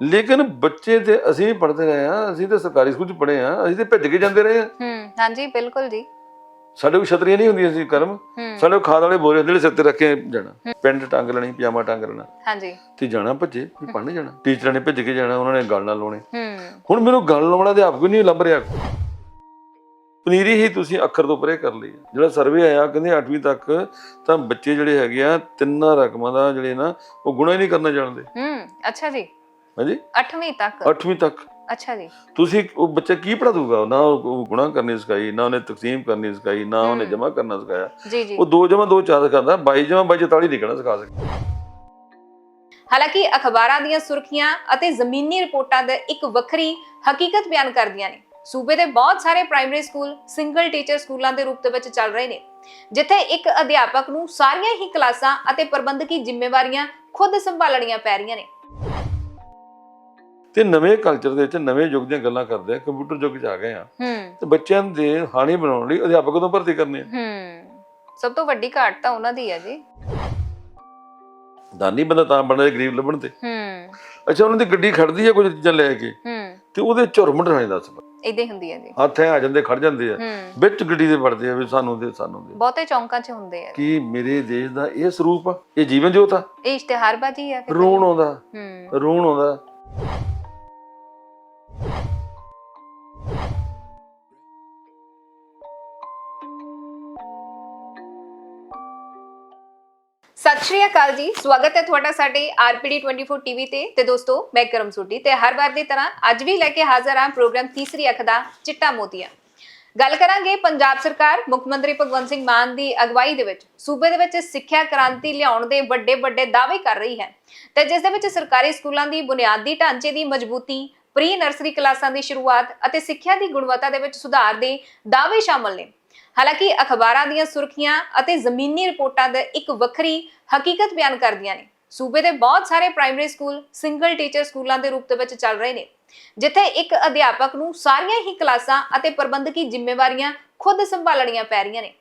ਲੇਕਿਨ ਬੱਚੇ ਤੇ ਅਸੀਂ ਵੀ ਪੜ੍ਹਦੇ ਰਹੇ ਆ ਅਸੀਂ ਤੇ ਸਰਕਾਰੀ ਸਕੂਲ ਚ ਪੜ੍ਹੇ ਆ ਅਸੀਂ ਤੇ ਭੱਜ ਕੇ ਜਾਂਦੇ ਰਹੇ ਆ ਹੂੰ ਹਾਂਜੀ ਬਿਲਕੁਲ ਜੀ। ਸਾਡੇ ਕੋਲ ਛਤਰੀਆਂ ਨਹੀਂ ਹੁੰਦੀਆਂ ਸੀ ਕਰਮ। ਸਾਡੇ ਕੋਲ ਖਾਦ ਵਾਲੇ ਬੋਰੇ ਜਿਹੜੇ ਸਿਰ ਤੇ ਰੱਖ ਕੇ ਜਾਣਾ ਪਿੰਡ ਟੰਗ ਲੈਣੀ ਪਜਾਮਾ ਟੰਗ ਲੈਣਾ। ਹਾਂਜੀ। ਤੇ ਜਾਣਾ ਭੱਜੇ ਵੀ ਪੜ੍ਹਨ ਜਾਣਾ। ਟੀਚਰਾਂ ਨੇ ਭੱਜ ਕੇ ਜਾਣਾ ਉਹਨਾਂ ਨੇ ਗੱਲ ਨਾਲ ਲਾਉਣੇ। ਹੂੰ। ਹੁਣ ਮੈਨੂੰ ਗੱਲ ਲਾਉਣ ਵਾਲਾ ਅਧਿਆਪਕ ਨਹੀਂ ਲੱਭ ਰਿਹਾ। ਪਨੀਰੀ ਹੀ ਤੁਸੀਂ ਅੱਖਰ ਤੋਂ ਪਰੇ ਕਰ ਲਈ। ਜਿਹੜਾ ਸਰਵੇ ਆਇਆ ਕਹਿੰਦੇ 8ਵੀਂ ਤੱਕ ਤਾਂ ਬੱਚੇ ਜਿਹੜੇ ਹੈਗੇ ਆ ਤਿੰਨਾਂ ਰਕਮਾਂ ਦਾ ਜਿਹੜੇ ਨਾ ਉਹ ਗੁਣਾ ਹੀ ਨਹੀਂ ਕਰਨਾ ਜਾਣਦੇ। ਹੂੰ ਅੱਛਾ ਜੀ। ਹਾਂਜੀ? 8ਵੀਂ ਤੱਕ। 8ਵੀਂ ਤੱਕ। ਅੱਛਾ ਜੀ। ਤੁਸੀਂ ਉਹ ਬੱਚਾ ਕੀ ਪੜਾ ਦੂਗਾ ਨਾ ਉਹ ਗੁਣਾ ਕਰਨੀ ਸਿਖਾਈ ਨਾ ਉਹਨੇ ਤਕਸੀਮ ਕਰਨੀ ਸਿਖਾਈ ਨਾ ਉਹਨੇ। ਜਮਾ ਕਰਨਾ ਸਿਖਾਇਆ। ਜੀ ਜੀ। ਉਹ 2 ਜਮਾ 2 4 ਸਿਖਾਉਂਦਾ 22 ਜਮਾ 22 44 ਨਹੀਂ ਕਹਿਣਾ ਸਿਖਾ ਸਕਦਾ। ਹਾਲਾਂਕਿ ਅਖਬਾਰਾਂ ਦੀਆਂ ਸੁਰਖੀਆਂ ਅਤੇ ਜ਼ਮੀਨੀ ਰਿਪੋਰਟਾਂ ਦੇ ਇੱਕ ਵੱਖਰੀ ਹਕੀਕਤ ਬਿਆਨ ਕਰਦੀਆਂ ਨੇ। ਸੂਬੇ ਦੇ ਬਹੁਤ ਸਾਰੇ ਪ੍ਰਾਇਮਰੀ ਸਕੂਲ ਸਿੰਗਲ ਟੀਚਰ ਸਕੂਲਾਂ ਦੇ ਰੂਪ ਦੇ ਵਿੱਚ ਚੱਲ ਰਹੇ ਨੇ। ਜਿੱਥੇ ਇੱਕ ਅਧਿਆਪਕ ਨੂੰ ਸਾਰੀਆਂ ਹੀ ਕਲਾਸਾਂ ਅਤੇ ਪ੍ਰਬੰਧਕੀ ਜ਼ਿੰਮੇਵਾਰੀਆਂ ਖੁਦ ਸੰਭਾਲਣੀਆਂ ਪੈ ਰਹੀਆਂ ਨੇ। ਤੇ ਨਵੇਂ ਕਲਚਰ ਦੇ ਵਿੱਚ ਨਵੇਂ ਯੁੱਗ ਦੀਆਂ ਗੱਲਾਂ ਕਰਦੇ ਆ ਕੰਪਿਊਟਰ ਯੁੱਗ 'ਚ ਆ ਗਏ ਆ। ਤੇ ਬੱਚਿਆਂ ਦੇ ਹਾਣੀ ਬਣਾਉਣ ਲਈ ਅਧਿਆਪਕ ਤੋਂ ਭਰਤੀ ਕਰਨੇ ਆ। ਸਭ ਤੋਂ ਵੱਡੀ ਘਾਟ ਤਾਂ ਉਹਨਾਂ ਦੀ ਹੈ ਜੀ। ਦਾਨੀ ਬੰਦਾ ਤਾਂ ਬਣਦਾ ਗਰੀਬ ਲੱਭਣ ਤੇ। ਹੂੰ। ਅੱਛਾ ਉਹਨਾਂ ਦੀ ਗੱਡੀ ਖੜਦੀ ਹੈ ਕੁਝ ਚੀਜ਼ਾਂ ਲੈ ਕੇ। ਹੂੰ। ਤੇ ਉਹਦੇ ਝੁਰਮਟ ਨਹੀਂ ਦੱਸ ਇਦਾਂ ਹੀ ਹੁੰਦੀ ਹੈ ਜੀ। ਹੱਥ ਆ ਜਾਂਦੇ ਖੜ ਜਾਂਦੇ ਆ। ਵਿੱਚ ਗੱਡੀ ਦੇ ਵੜਦੇ ਆ ਵੀ ਸਾਨੂੰ ਦੇ ਸਾਨੂੰ ਦੇ। ਬਹੁਤੇ ਚੌਂਕਾਂ 'ਚ ਹੁੰਦੇ ਆ ਕੀ ਮੇਰੇ ਦੇਸ਼ ਦਾ ਇਹ ਸਰੂਪ ਆ? ਇਹ ਜੀਵਨ ਜੋਤ ਆ? ਇਹ ਇਸ਼ਤਿਹਾਰਬਾਜ਼ੀ ਫਿਰ ਰੋਣ ਆਉਂਦਾ। ਹੂੰ। ਰੋਣ ਆਉਂਦਾ। ਸਤਿ ਸ਼੍ਰੀ ਅਕਾਲ ਜੀ। ਸਵਾਗਤ ਹੈ ਤੁਹਾਡਾ ਸਾਡੇ ਆਰਪੀਡੀ 24 ਟੀਵੀ ਤੇ। ਤੇ ਦੋਸਤੋ, ਮੈਂ ਕਰਮ ਸੂਟੀ ਤੇ ਹਰ ਵਾਰ ਦੀ ਤਰ੍ਹਾਂ ਅੱਜ ਵੀ ਲੈ ਕੇ ਹਾਜ਼ਰ ਹਾਂ ਪ੍ਰੋਗਰਾਮ ਤੀਸਰੀ ਅੱਖ ਦਾ ਚਿੱਟਾ ਮੋਤੀਆ। ਗੱਲ ਕਰਾਂਗੇ ਪੰਜਾਬ ਸਰਕਾਰ, ਮੁੱਖ ਮੰਤਰੀ ਭਗਵੰਤ ਸਿੰਘ ਮਾਨ ਦੀ ਅਗਵਾਈ ਦੇ ਵਿੱਚ। ਸੂਬੇ ਦੇ ਵਿੱਚ ਸਿੱਖਿਆ ਕ੍ਰਾਂਤੀ ਲਿਆਉਣ ਦੇ ਵੱਡੇ ਵੱਡੇ ਦਾਅਵੇ ਕਰ ਰਹੀ ਹੈ। ਤੇ ਜਿਸ ਦੇ ਵਿੱਚ ਸਰਕਾਰੀ ਸਕੂਲਾਂ ਦੀ ਬੁਨਿਆਦੀ ਢਾਂਚੇ ਦੀ ਮਜ਼ਬੂਤੀ ਪ੍ਰੀ ਨਰਸਰੀ ਕਲਾਸਾਂ ਦੀ ਸ਼ੁਰੂਆਤ ਅਤੇ ਸਿੱਖਿਆ ਦੀ ਗੁਣਵੱਤਾ ਦੇ ਵਿੱਚ ਸੁਧਾਰ ਦੇ ਦਾਅਵੇ ਸ਼ਾਮਲ ਨੇ। ਹਾਲਾਂਕਿ ਅਖਬਾਰਾਂ ਦੀਆਂ ਸੁਰਖੀਆਂ ਅਤੇ ਜ਼ਮੀਨੀ ਰਿਪੋਰਟਾਂ ਦੇ ਇੱਕ ਵੱਖਰੀ ਹਕੀਕਤ ਬਿਆਨ ਕਰਦੀਆਂ ਨੇ। ਸੂਬੇ ਦੇ ਬਹੁਤ ਸਾਰੇ ਪ੍ਰਾਇਮਰੀ ਸਕੂਲ ਸਿੰਗਲ ਟੀਚਰ ਸਕੂਲਾਂ ਦੇ ਰੂਪ ਦੇ ਵਿੱਚ ਚੱਲ ਰਹੇ ਨੇ। ਜਿੱਥੇ ਇੱਕ ਅਧਿਆਪਕ ਨੂੰ ਸਾਰੀਆਂ ਹੀ ਕਲਾਸਾਂ ਅਤੇ ਪ੍ਰਬੰਧਕੀ ਜ਼ਿੰਮੇਵਾਰੀਆਂ ਖੁਦ ਸੰਭਾਲਣੀਆਂ ਪੈ ਰਹੀਆਂ ਨੇ।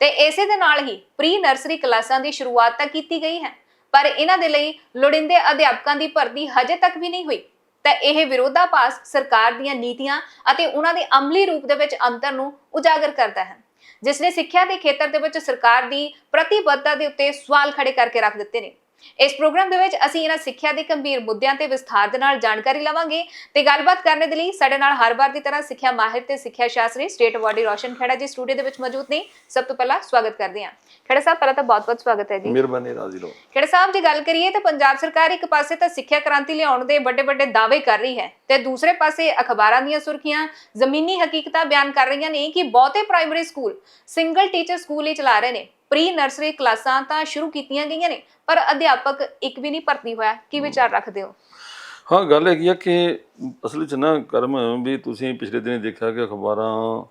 ਤੇ ਇਸੇ ਦੇ ਨਾਲ ਹੀ ਪ੍ਰੀ ਨਰਸਰੀ ਕਲਾਸਾਂ ਦੀ ਸ਼ੁਰੂਆਤ ਤਾਂ ਕੀਤੀ ਗਈ ਹੈ, ਪਰ ਇਹਨਾਂ ਦੇ ਲਈ ਲੋੜਿੰਦੇ ਅਧਿਆਪਕਾਂ ਦੀ ਭਰਤੀ ਹਜੇ ਤੱਕ ਵੀ ਨਹੀਂ ਹੋਈ। ਤਾਂ ਇਹ ਵਿਰੋਧਾਭਾਸ ਸਰਕਾਰ ਦੀਆਂ ਨੀਤੀਆਂ ਅਤੇ ਉਹਨਾਂ ਦੇ ਅਮਲੀ ਰੂਪ ਦੇ ਵਿੱਚ ਅੰਤਰ ਨੂੰ ਉਜਾਗਰ ਕਰਦਾ ਹੈ। ਜਿਸ ਨੇ ਸਿੱਖਿਆ ਦੇ ਖੇਤਰ ਦੇ ਵਿੱਚ ਸਰਕਾਰ ਦੀ ਪ੍ਰਤੀਬੱਧਤਾ ਦੇ ਉੱਤੇ ਸਵਾਲ ਖੜੇ ਕਰਕੇ ਰੱਖ ਦਿੱਤੇ ਨੇ। ਇਸ ਪ੍ਰੋਗਰਾਮ ਦੇ ਵਿੱਚ ਅਸੀਂ ਇਹਨਾਂ ਸਿੱਖਿਆ ਦੇ ਗੰਭੀਰ ਮੁੱਦਿਆਂ ਤੇ ਵਿਸਥਾਰ ਦੇ ਨਾਲ ਜਾਣਕਾਰੀ ਲਵਾਂਗੇ ਤੇ ਗੱਲਬਾਤ ਕਰਨ ਦੇ ਲਈ ਸਾਡੇ ਨਾਲ ਹਰ ਵਾਰ ਦੀ ਤਰ੍ਹਾਂ ਸਿੱਖਿਆ ਮਾਹਿਰ ਤੇ ਸਿੱਖਿਆ ਸ਼ਾਸਤਰੀ ਸਟੇਟ ਅਵਾਰਡੀ ਰੋਸ਼ਨ ਖੇੜਾ ਜੀ ਸਟੂਡੀਓ ਦੇ ਵਿੱਚ ਮੌਜੂਦ ਨੇ। ਸਭ ਤੋਂ ਪਹਿਲਾਂ ਸਵਾਗਤ ਕਰਦੇ ਹਾਂ। ਖੇੜਾ ਸਾਹਿਬ ਪਹਿਲਾਂ ਤਾਂ ਬਹੁਤ-ਬਹੁਤ ਸਵਾਗਤ ਹੈ ਜੀ। ਮਿਹਰਬਾਨੀ ਰਾਜ਼ੀ ਲੋ ਖੇੜਾ ਸਾਹਿਬ ਜੇ ਗੱਲ ਕਰੀਏ ਤਾਂ ਪੰਜਾਬ ਸਰਕਾਰ ਇੱਕ ਪਾਸੇ ਤਾਂ ਸਿੱਖਿਆ ਕ੍ਰਾਂਤੀ ਲਿਆਉਣ ਦੇ ਵੱਡੇ ਵੱਡੇ ਦਾਅਵੇ ਕਰ ਰਹੀ ਹੈ ਤੇ ਦੂਸਰੇ ਪਾਸੇ ਅਖਬਾਰਾਂ ਦੀਆਂ ਸੁਰਖੀਆਂ ਜ਼ਮੀਨੀ ਹਕੀਕਤਾਂ ਬਿਆਨ ਕਰ ਰਹੀਆਂ ਨੇ ਕਿ ਬਹੁਤੇ primary school single teacher school ਹੀ ਚਲਾ ਰਹੇ ਨੇ। ਪ੍ਰੀ ਨਰਸਰੀ ਕਲਾਸਾਂ ਤਾਂ ਸ਼ੁਰੂ ਕੀਤੀਆਂ ਗਈਆਂ ਨੇ ਪਰ ਅਧਿਆਪਕ ਇੱਕ ਵੀ ਨਹੀਂ ਭਰਤੀ ਹੋਇਆ। ਕੀ ਵਿਚਾਰ ਰੱਖਦੇ ਹੋ? ਹਾਂ ਗੱਲ ਹੈਗੀ ਆ ਕਿ ਅਸਲ ਵਿੱਚ ਨਾ ਕਰਮ ਵੀ ਤੁਸੀਂ ਪਿਛਲੇ ਦਿਨੀ ਦੇਖਿਆ ਕਿ ਅਖਬਾਰਾਂ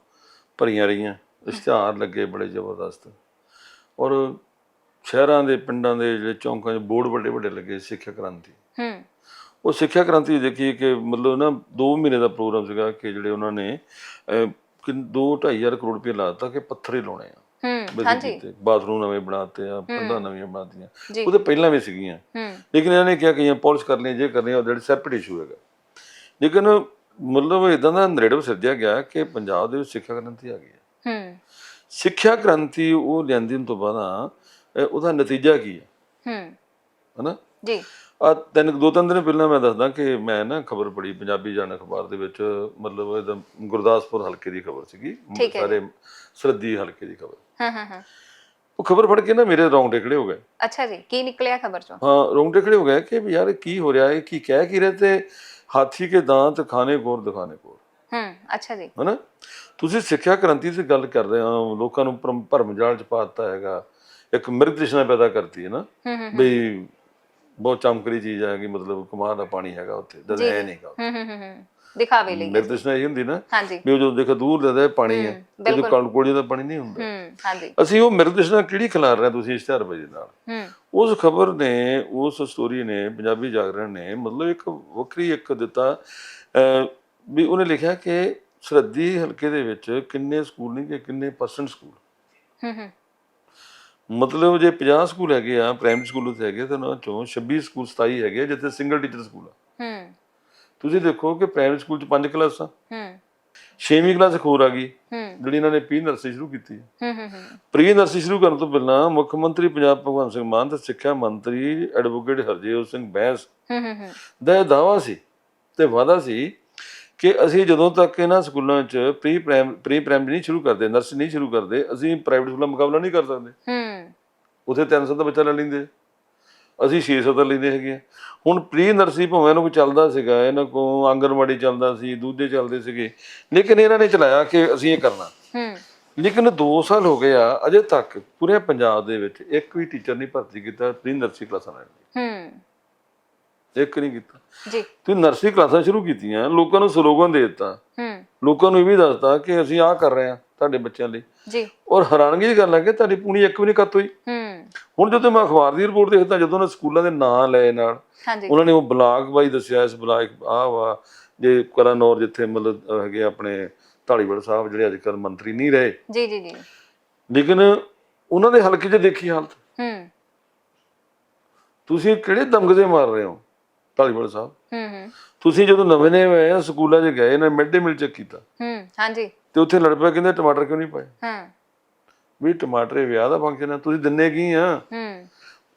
ਭਰੀਆਂ ਰਹੀਆਂ ਇਸ਼ਤਿਹਾਰ ਲੱਗੇ ਬੜੇ ਜ਼ਬਰਦਸਤ। ਔਰ ਸ਼ਹਿਰਾਂ ਦੇ ਪਿੰਡਾਂ ਦੇ ਜਿਹੜੇ ਚੌਂਕਾਂ 'ਚ ਬੋਰਡ ਵੱਡੇ ਵੱਡੇ ਲੱਗੇ ਸਿੱਖਿਆ ਕ੍ਰਾਂਤੀ। ਹੂੰ। ਉਹ ਸਿੱਖਿਆ ਕ੍ਰਾਂਤੀ ਦੇਖੀ ਕਿ ਮਤਲਬ ਨਾ 2 ਮਹੀਨੇ ਦਾ ਪ੍ਰੋਗਰਾਮ ਸੀਗਾ ਕਿ ਜਿਹੜੇ ਉਹਨਾਂ ਨੇ ਕਿ 2 ਹਜ਼ਾਰ ਕਰੋੜ ਰੁਪਏ ਲਾਤਾ ਕਿ ਪੱਥਰ ਹੀ ਲਾਉਣੇ ਆ। ਹੂੰ ਹਾਂਜੀ। ਬਾਥਰੂਮ ਨਵੇਂ ਬਣਾਤੇ ਆ ਪੰਦਾ ਨਵੀਆਂ ਬਣਾਤੀਆਂ। ਉਹਦੇ ਪਹਿਲਾਂ ਵੀ ਸੀਗੀਆਂ। ਲੇਕਿਨ ਇਹਨਾਂ ਨੇ ਕਿਹਾ ਕਿ ਇਹ ਪਾਲਿਸ਼ ਕਰ ਲਈਆਂ ਜੇ ਕਰਨੀਆਂ ਉਹ ਜਿਹੜੇ ਸੈਪਰੇਟ ਇਸ਼ੂ ਹੈਗਾ। ਲੇਕਿਨ ਮਤਲਬ ਇਦਾਂ ਦਾ ਨੈਰੇਟਿਵ ਸਿਰਜਿਆ ਗਿਆ ਕਿ ਪੰਜਾਬ ਦੇ ਵਿੱਚ ਸਿੱਖਿਆ ਕ੍ਰਾਂਤੀ ਆ ਗਈ ਹੈ। ਹੂੰ। ਸਿੱਖਿਆ ਕ੍ਰਾਂਤੀ ਉਹ ਲਿਆਂਦੀ ਤੋਂ ਬਾਅਦ ਉਹਦਾ ਨਤੀਜਾ ਕੀ ਹੈ? ਹੂੰ। ਹਨਾ? ਜੀ। ਆ ਤਿੰਨ ਦੋ ਤਿੰਨ ਦਿਨ ਪਹਿਲਾਂ ਮੈਂ ਦੱਸਦਾ ਕਿ ਮੈਂ ਨਾ ਖਬਰ ਪੜ੍ਹੀ ਪੰਜਾਬੀ ਜਨ ਅਖਬਾਰ ਦੇ ਵਿੱਚ ਮਤਲਬ ਗੁਰਦਾਸਪੁਰ ਹਲਕੇ ਦੀ ਖਬਰ ਸੀਗੀ। ਸਾਰੇ ਸਰਦੀ ਹਲਕੇ ਦੀ ਖਬਰ। ਹਾਂ ਹਾਂ ਹਾਂ। ਉਹ ਖਬਰ ਪੜ੍ਹ ਕੇ ਨਾ ਮੇਰੇ ਰੌਂਗਟੇ ਖੜੇ ਹੋ ਗਏ। ਅੱਛਾ ਜੀ ਕੀ ਨਿਕਲਿਆ ਖਬਰ ਚੋਂ? ਹਾਂ ਰੌਂਗਟੇ ਖੜੇ ਹੋ ਗਏ ਕਿ ਵੀ ਯਾਰ ਕੀ ਹੋ ਰਿਹਾ ਹੈ ਕੀ ਕਹਿ ਕੀ ਰਹੇ ਤੇ ਹਾਥੀ ਕੇ ਦਾੰਤ ਖਾਣੇ ਕੋਰ ਦਿਖਾਣੇ ਕੋਰ। ਹੂੰ ਅੱਛਾ ਜੀ। ਹਨਾ? ਤੁਸੀਂ ਸਿੱਖਿਆ ਕ੍ਰਾਂਤੀ ਦੀ ਗੱਲ ਕਰ ਰਹੇ ਹੋ ਲੋਕਾਂ ਨੂੰ ਭਰਮ ਜਾਲ ਚ ਪਾ ਦਿੱਤਾ ਹੈਗਾ ਇੱਕ ਮਿਰਗ ਤ੍ਰਿਸ਼ਨਾ ਪੈਦਾ ਕਰਤੀ ਹੈ ਨਾ ਬਈ ਬਹੁਤ ਚਮਕਰੀ ਚੀਜ਼ ਹੈ ਕਿ ਮਤਲਬ ਕਮਾਲ ਦਾ ਪਾਣੀ ਹੈਗਾ ਉੱਥੇ ਜਦ ਹੈ। ਨਹੀਂਗਾ ਹੂੰ ਹੂੰ ਹੂੰ ਹੂੰ। ਦਿਖਾਵੇ ਲਈ। ਮਿਰਗ ਤ੍ਰਿਸ਼ਨਾ ਇਹ ਹੁੰਦੀ ਨਾ ਹਾਂਜੀ। ਵੀ ਉਹ ਜਦੋਂ ਦੇਖੋ ਦੂਰ ਲੱਗਦਾ ਪਾਣੀ ਹੈ ਹੂੰ, ਤੇ ਜੋ ਬਿਲਕੁਲ। ਕਣ ਕੋਲੀ ਦਾ ਪਾਣੀ ਨਹੀਂ ਹੁੰਦਾ। ਹੂੰ ਹਾਂਜੀ। ਅਸੀਂ ਉਹ ਮਿਰਗ ਤ੍ਰਿਸ਼ਨਾ ਕਿਹੜੀ ਖਿਲਾਰ ਰਹੇ ਤੁਸੀਂ ਇਸ਼ਤਿਹਾਰ ਵਜੇ ਨਾਲ? ਹੂੰ। ਉਸ ਖਬਰ ਨੇ ਉਸ ਸਟੋਰੀ ਨੇ ਪੰਜਾਬੀ ਜਾਗਰਣ ਨੇ ਮਤਲਬ ਇੱਕ ਵੱਖਰੀ ਇੱਕ ਦਿੱਤਾ ਵੀ ਉਹਨੇ ਲਿਖਿਆ ਕਿ ਸਰਹੱਦੀ ਹਲਕੇ ਦੇ ਵਿੱਚ ਕਿੰਨੇ ਸਕੂਲ ਨਹੀਂ ਕਿ ਕਿੰਨੇ ਪਰਸੈਂਟ ਸਕੂਲ? ਹੂੰ ਹੂੰ। ਮਤਲਬ ਜੇ 50 ਸਕੂਲ ਹੈਗੇ ਆ ਪ੍ਰਾਇਮਰੀ ਸਕੂਲ ਉੱਥੇ ਹੈਗੇ ਤਾਂ ਉਹਨਾਂ ਚੋਂ 26 ਸਕੂਲ 27 ਹੈਗੇ ਆ ਜਿੱਥੇ ਸਿੰਗਲ ਟੀਚਰ ਸਕੂਲ ਆ। ਹੂੰ। ਤੁਸੀਂ ਦੇਖੋ ਕਿ ਪ੍ਰਾਇਮਰੀ ਸਕੂਲ ਚ ਪੰਜ ਕਲਾਸਾਂ। ਹੂੰ। ਛੇਵੀਂ ਕਲਾਸ ਇੱਕ ਹੋਰ ਆ ਗਈ ਜਿਹੜੀ ਇਹਨਾਂ ਨੇ ਪ੍ਰੀ ਨਰਸਰੀ ਸ਼ੁਰੂ ਕੀਤੀ। ਹੈ ਹੂੰ ਪ੍ਰੀ ਨਰਸਰੀ ਸ਼ੁਰੂ ਕਰਨ ਤੋਂ ਪਹਿਲਾਂ ਮੁੱਖ ਮੰਤਰੀ ਪੰਜਾਬ ਭਗਵੰਤ ਸਿੰਘ ਮਾਨ ਤੇ ਸਿੱਖਿਆ ਮੰਤਰੀ ਐਡਵੋਕੇਟ ਹਰਜੀਤ ਸਿੰਘ ਬੈਂਸ ਹੂੰ ਹੂੰ ਹੂੰ। ਦਾ ਦਾਵਾ ਸੀ ਤੇ ਵਾਅਦਾ ਸੀ ਕਿ ਅਸੀਂ ਜਦੋਂ ਤੱਕ ਇਹਨਾਂ ਸਕੂਲਾਂ 'ਚ ਪ੍ਰੀ ਪ੍ਰਾਇਮ ਪ੍ਰੀ ਪ੍ਰਾਇਮਰੀ ਨਹੀਂ ਸ਼ੁਰੂ ਕਰਦੇ ਨਰਸਰੀ ਨਹੀਂ ਸ਼ੁਰੂ ਕਰਦੇ ਅਸੀਂ ਪ੍ਰਾਈਵੇਟ ਸਕੂਲਾਂ ਮੁਕਾਬਲਾ ਨਹੀਂ ਕਰ ਸਕਦੇ। ਹੂੰ। ਉਥੇ 300 ਦਾ ਬੱਚਾ ਲੈ ਲੈਂਦੇ। ਅਸੀਂ 600 ਦਾ ਲੈਂਦੇ ਹੈਗੇ। ਹੁਣ ਪ੍ਰੀ ਨਰਸਰੀ ਭਾਵੇਂ ਇਹਨੂੰ ਕੋਈ ਚੱਲਦਾ ਸੀਗਾ ਇਹਨਾਂ ਕੋ ਆਂਗਨਵਾੜੀ ਚੱਲਦਾ ਸੀ ਦੂਜੇ ਚੱਲਦੇ ਸੀਗੇ ਲੇਕਿਨ ਇਹਨਾਂ ਨੇ ਚਲਾਇਆ ਕਿ ਅਸੀਂ ਇਹ ਕਰਨਾ। ਹੂੰ। ਲੇਕਿਨ 2 ਸਾਲ ਹੋ ਗਏ ਆ ਅਜੇ ਤੱਕ ਪੂਰੇ ਪੰਜਾਬ ਦੇ ਵਿੱਚ ਇੱਕ ਵੀ ਟੀਚਰ ਨਹੀਂ ਭਰਤੀ ਕੀਤਾ ਪ੍ਰੀ ਨਰਸਰੀ ਕਲਾਸਾਂ ਲੈਣ ਲਈ। ਹੂੰ। ਇੱਕ ਨਹੀਂ ਕੀਤਾ। ਜੀ। ਤੁਸੀਂ ਨਰਸਰੀ ਕਲਾਸਾਂ ਸ਼ੁਰੂ ਕੀਤੀਆਂ ਲੋਕਾਂ ਨੂੰ ਸਲੋਗਨ ਦੇ ਦਿੱਤਾ। ਹੂੰ। ਲੋਕਾਂ ਨੂੰ ਇਹ ਵੀ ਦੱਸਤਾ ਕਿ ਅਸੀਂ ਆਹ ਕਰ ਰਹੇ ਹਾਂ ਤੁਹਾਡੇ ਬੱਚਿਆਂ ਲਈ। ਜੀ। ਔਰ ਹੈਰਾਨਗੀ ਦੀ ਗੱਲ ਹੈ ਕਿ ਤੁਹਾਡੀ ਪੂਣੀ ਇੱਕ ਵੀ ਨਹੀਂ ਕੱਤ ਹੋਈ। ਹੂੰ। ਹੁਣ ਜਦੋਂ ਮੈਂ ਅਖਬਾਰ ਦੀ ਰਿਪੋਰਟ ਦੇਖਦਾ ਜਦੋਂ ਉਹਨਾਂ ਸਕੂਲਾਂ ਦੇ ਨਾਂ ਲਏ ਨਾਲ ਉਹਨਾਂ ਨੇ ਉਹ ਬਲਾਕ ਵਾਈ ਦੱਸਿਆ ਇਸ ਬਲਾਕ ਆਹ ਵਾ ਜੇ ਕਰਨੌਰ ਜਿੱਥੇ ਮਤਲਬ ਹੈਗੇ ਆਪਣੇ ਢਾਲੀਵਾਲ ਸਾਹਿਬ ਜਿਹੜੇ ਅੱਜ ਕੱਲ੍ਹ ਮੰਤਰੀ ਨਹੀਂ ਰਹੇ। ਜੀ ਜੀ ਜੀ। ਲੇਕਿਨ ਉਹਨਾਂ ਦੇ ਹਲਕੇ 'ਚ ਦੇਖੀ ਹਾਲਤ। ਹੂੰ। ਤੁਸੀਂ ਕਿਹੜੇ ਦਮਗਜ਼ੇ ਮਾਰ ਰਹੇ ਹੋ ਢਾਲੀਵਾਲ ਸਾਹਿਬ? ਹੂੰ ਹੂੰ। ਤੁਸੀਂ ਜਦੋਂ ਨਵੇਂ ਨਵੇਂ ਆਏ ਆ ਸਕੂਲਾਂ 'ਚ ਗਏ ਨਾ ਮਿਡ ਡੇ ਮੀਲ ਚੈੱਕ ਕੀਤਾ। ਹੂੰ ਹਾਂਜੀ। ਤੇ ਉੱਥੇ ਲੜ ਪਿਆ ਕਹਿੰਦੇ ਟਮਾਟਰ ਕਿਉਂ ਨਹੀਂ ਪਾਏ? ਹਾਂ। ਵੀ ਟਮਾਟਰ ਵਿਆਹ ਦਾ ਫੰਕਸ਼ਨ ਹੈ ਤੁਸੀਂ ਦਿੰਨੇ ਕੀ ਆ? ਹੂੰ।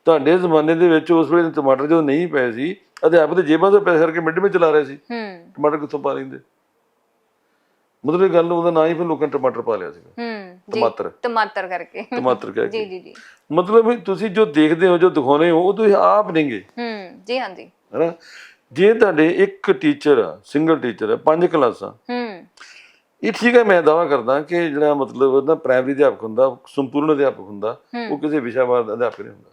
ਤੁਹਾਡੇ ਜ਼ਮਾਨੇ ਦੇ ਵਿੱਚ ਉਸ ਵੇਲੇ ਟਮਾਟਰ ਜਦੋਂ ਨਹੀਂ ਪਏ ਸੀ ਅਧਿਆਪਕ ਦੇ ਜੇਬਾਂ ਤੋਂ ਪੈਸੇ ਕਰਕੇ ਮਿਡ ਮੇ ਚਲਾ ਰਹੇ ਸੀ। ਹੂੰ। ਟਮਾਟਰ ਕਿੱਥੋਂ ਪਾ ਲੈਂਦੇ? ਮਤਲਬ ਇਹ ਗੱਲ ਉਹਦਾ ਨਾਂ ਹੀ ਫਿਰ ਲੋਕਾਂ ਟਮਾਟਰ ਪਾ ਲਿਆ ਸੀਗਾ। ਹੂੰ। ਜੀ। ਟਮਾਟਰ। ਟਮਾਟਰ ਕਰਕੇ। ਟਮਾਟਰ ਕਹਿ ਜੀ ਜੀ ਜੀ। ਮਤਲਬ ਤੁਸੀਂ ਜੋ ਦੇਖਦੇ ਹੋ ਜੋ ਦਿਖਾਉਨੇ ਹੋ ਉਹ ਤੁਸੀਂ ਆਪ ਨਹੀਂਗੇ ਹੂੰ। ਜੀ ਹਾਂਜੀ। ਹੈਨਾ? ਜੇ ਤੁਹਾਡੇ ਇੱਕ ਟੀਚਰ ਆ ਸਿੰਗਲ ਟੀਚਰ ਹੈ ਪੰਜ ਕਲਾਸਾਂ ਹੂੰ। ਇਹ ਠੀਕ ਹੈ ਮੈਂ ਦਾਵਾ ਕਰਦਾ ਕਿ ਜਿਹੜਾ ਮਤਲਬ ਨਾ ਪ੍ਰਾਇਮਰੀ ਅਧਿਆਪਕ ਹੁੰਦਾ ਸੰਪੂਰਨ ਅਧਿਆਪਕ ਹੁੰਦਾ ਉਹ ਕਿਸੇ ਵਿਸ਼ਾਵਾਰ ਦਾ ਅਧਿਆਪਕ ਨਹੀਂ ਹੁੰਦਾ।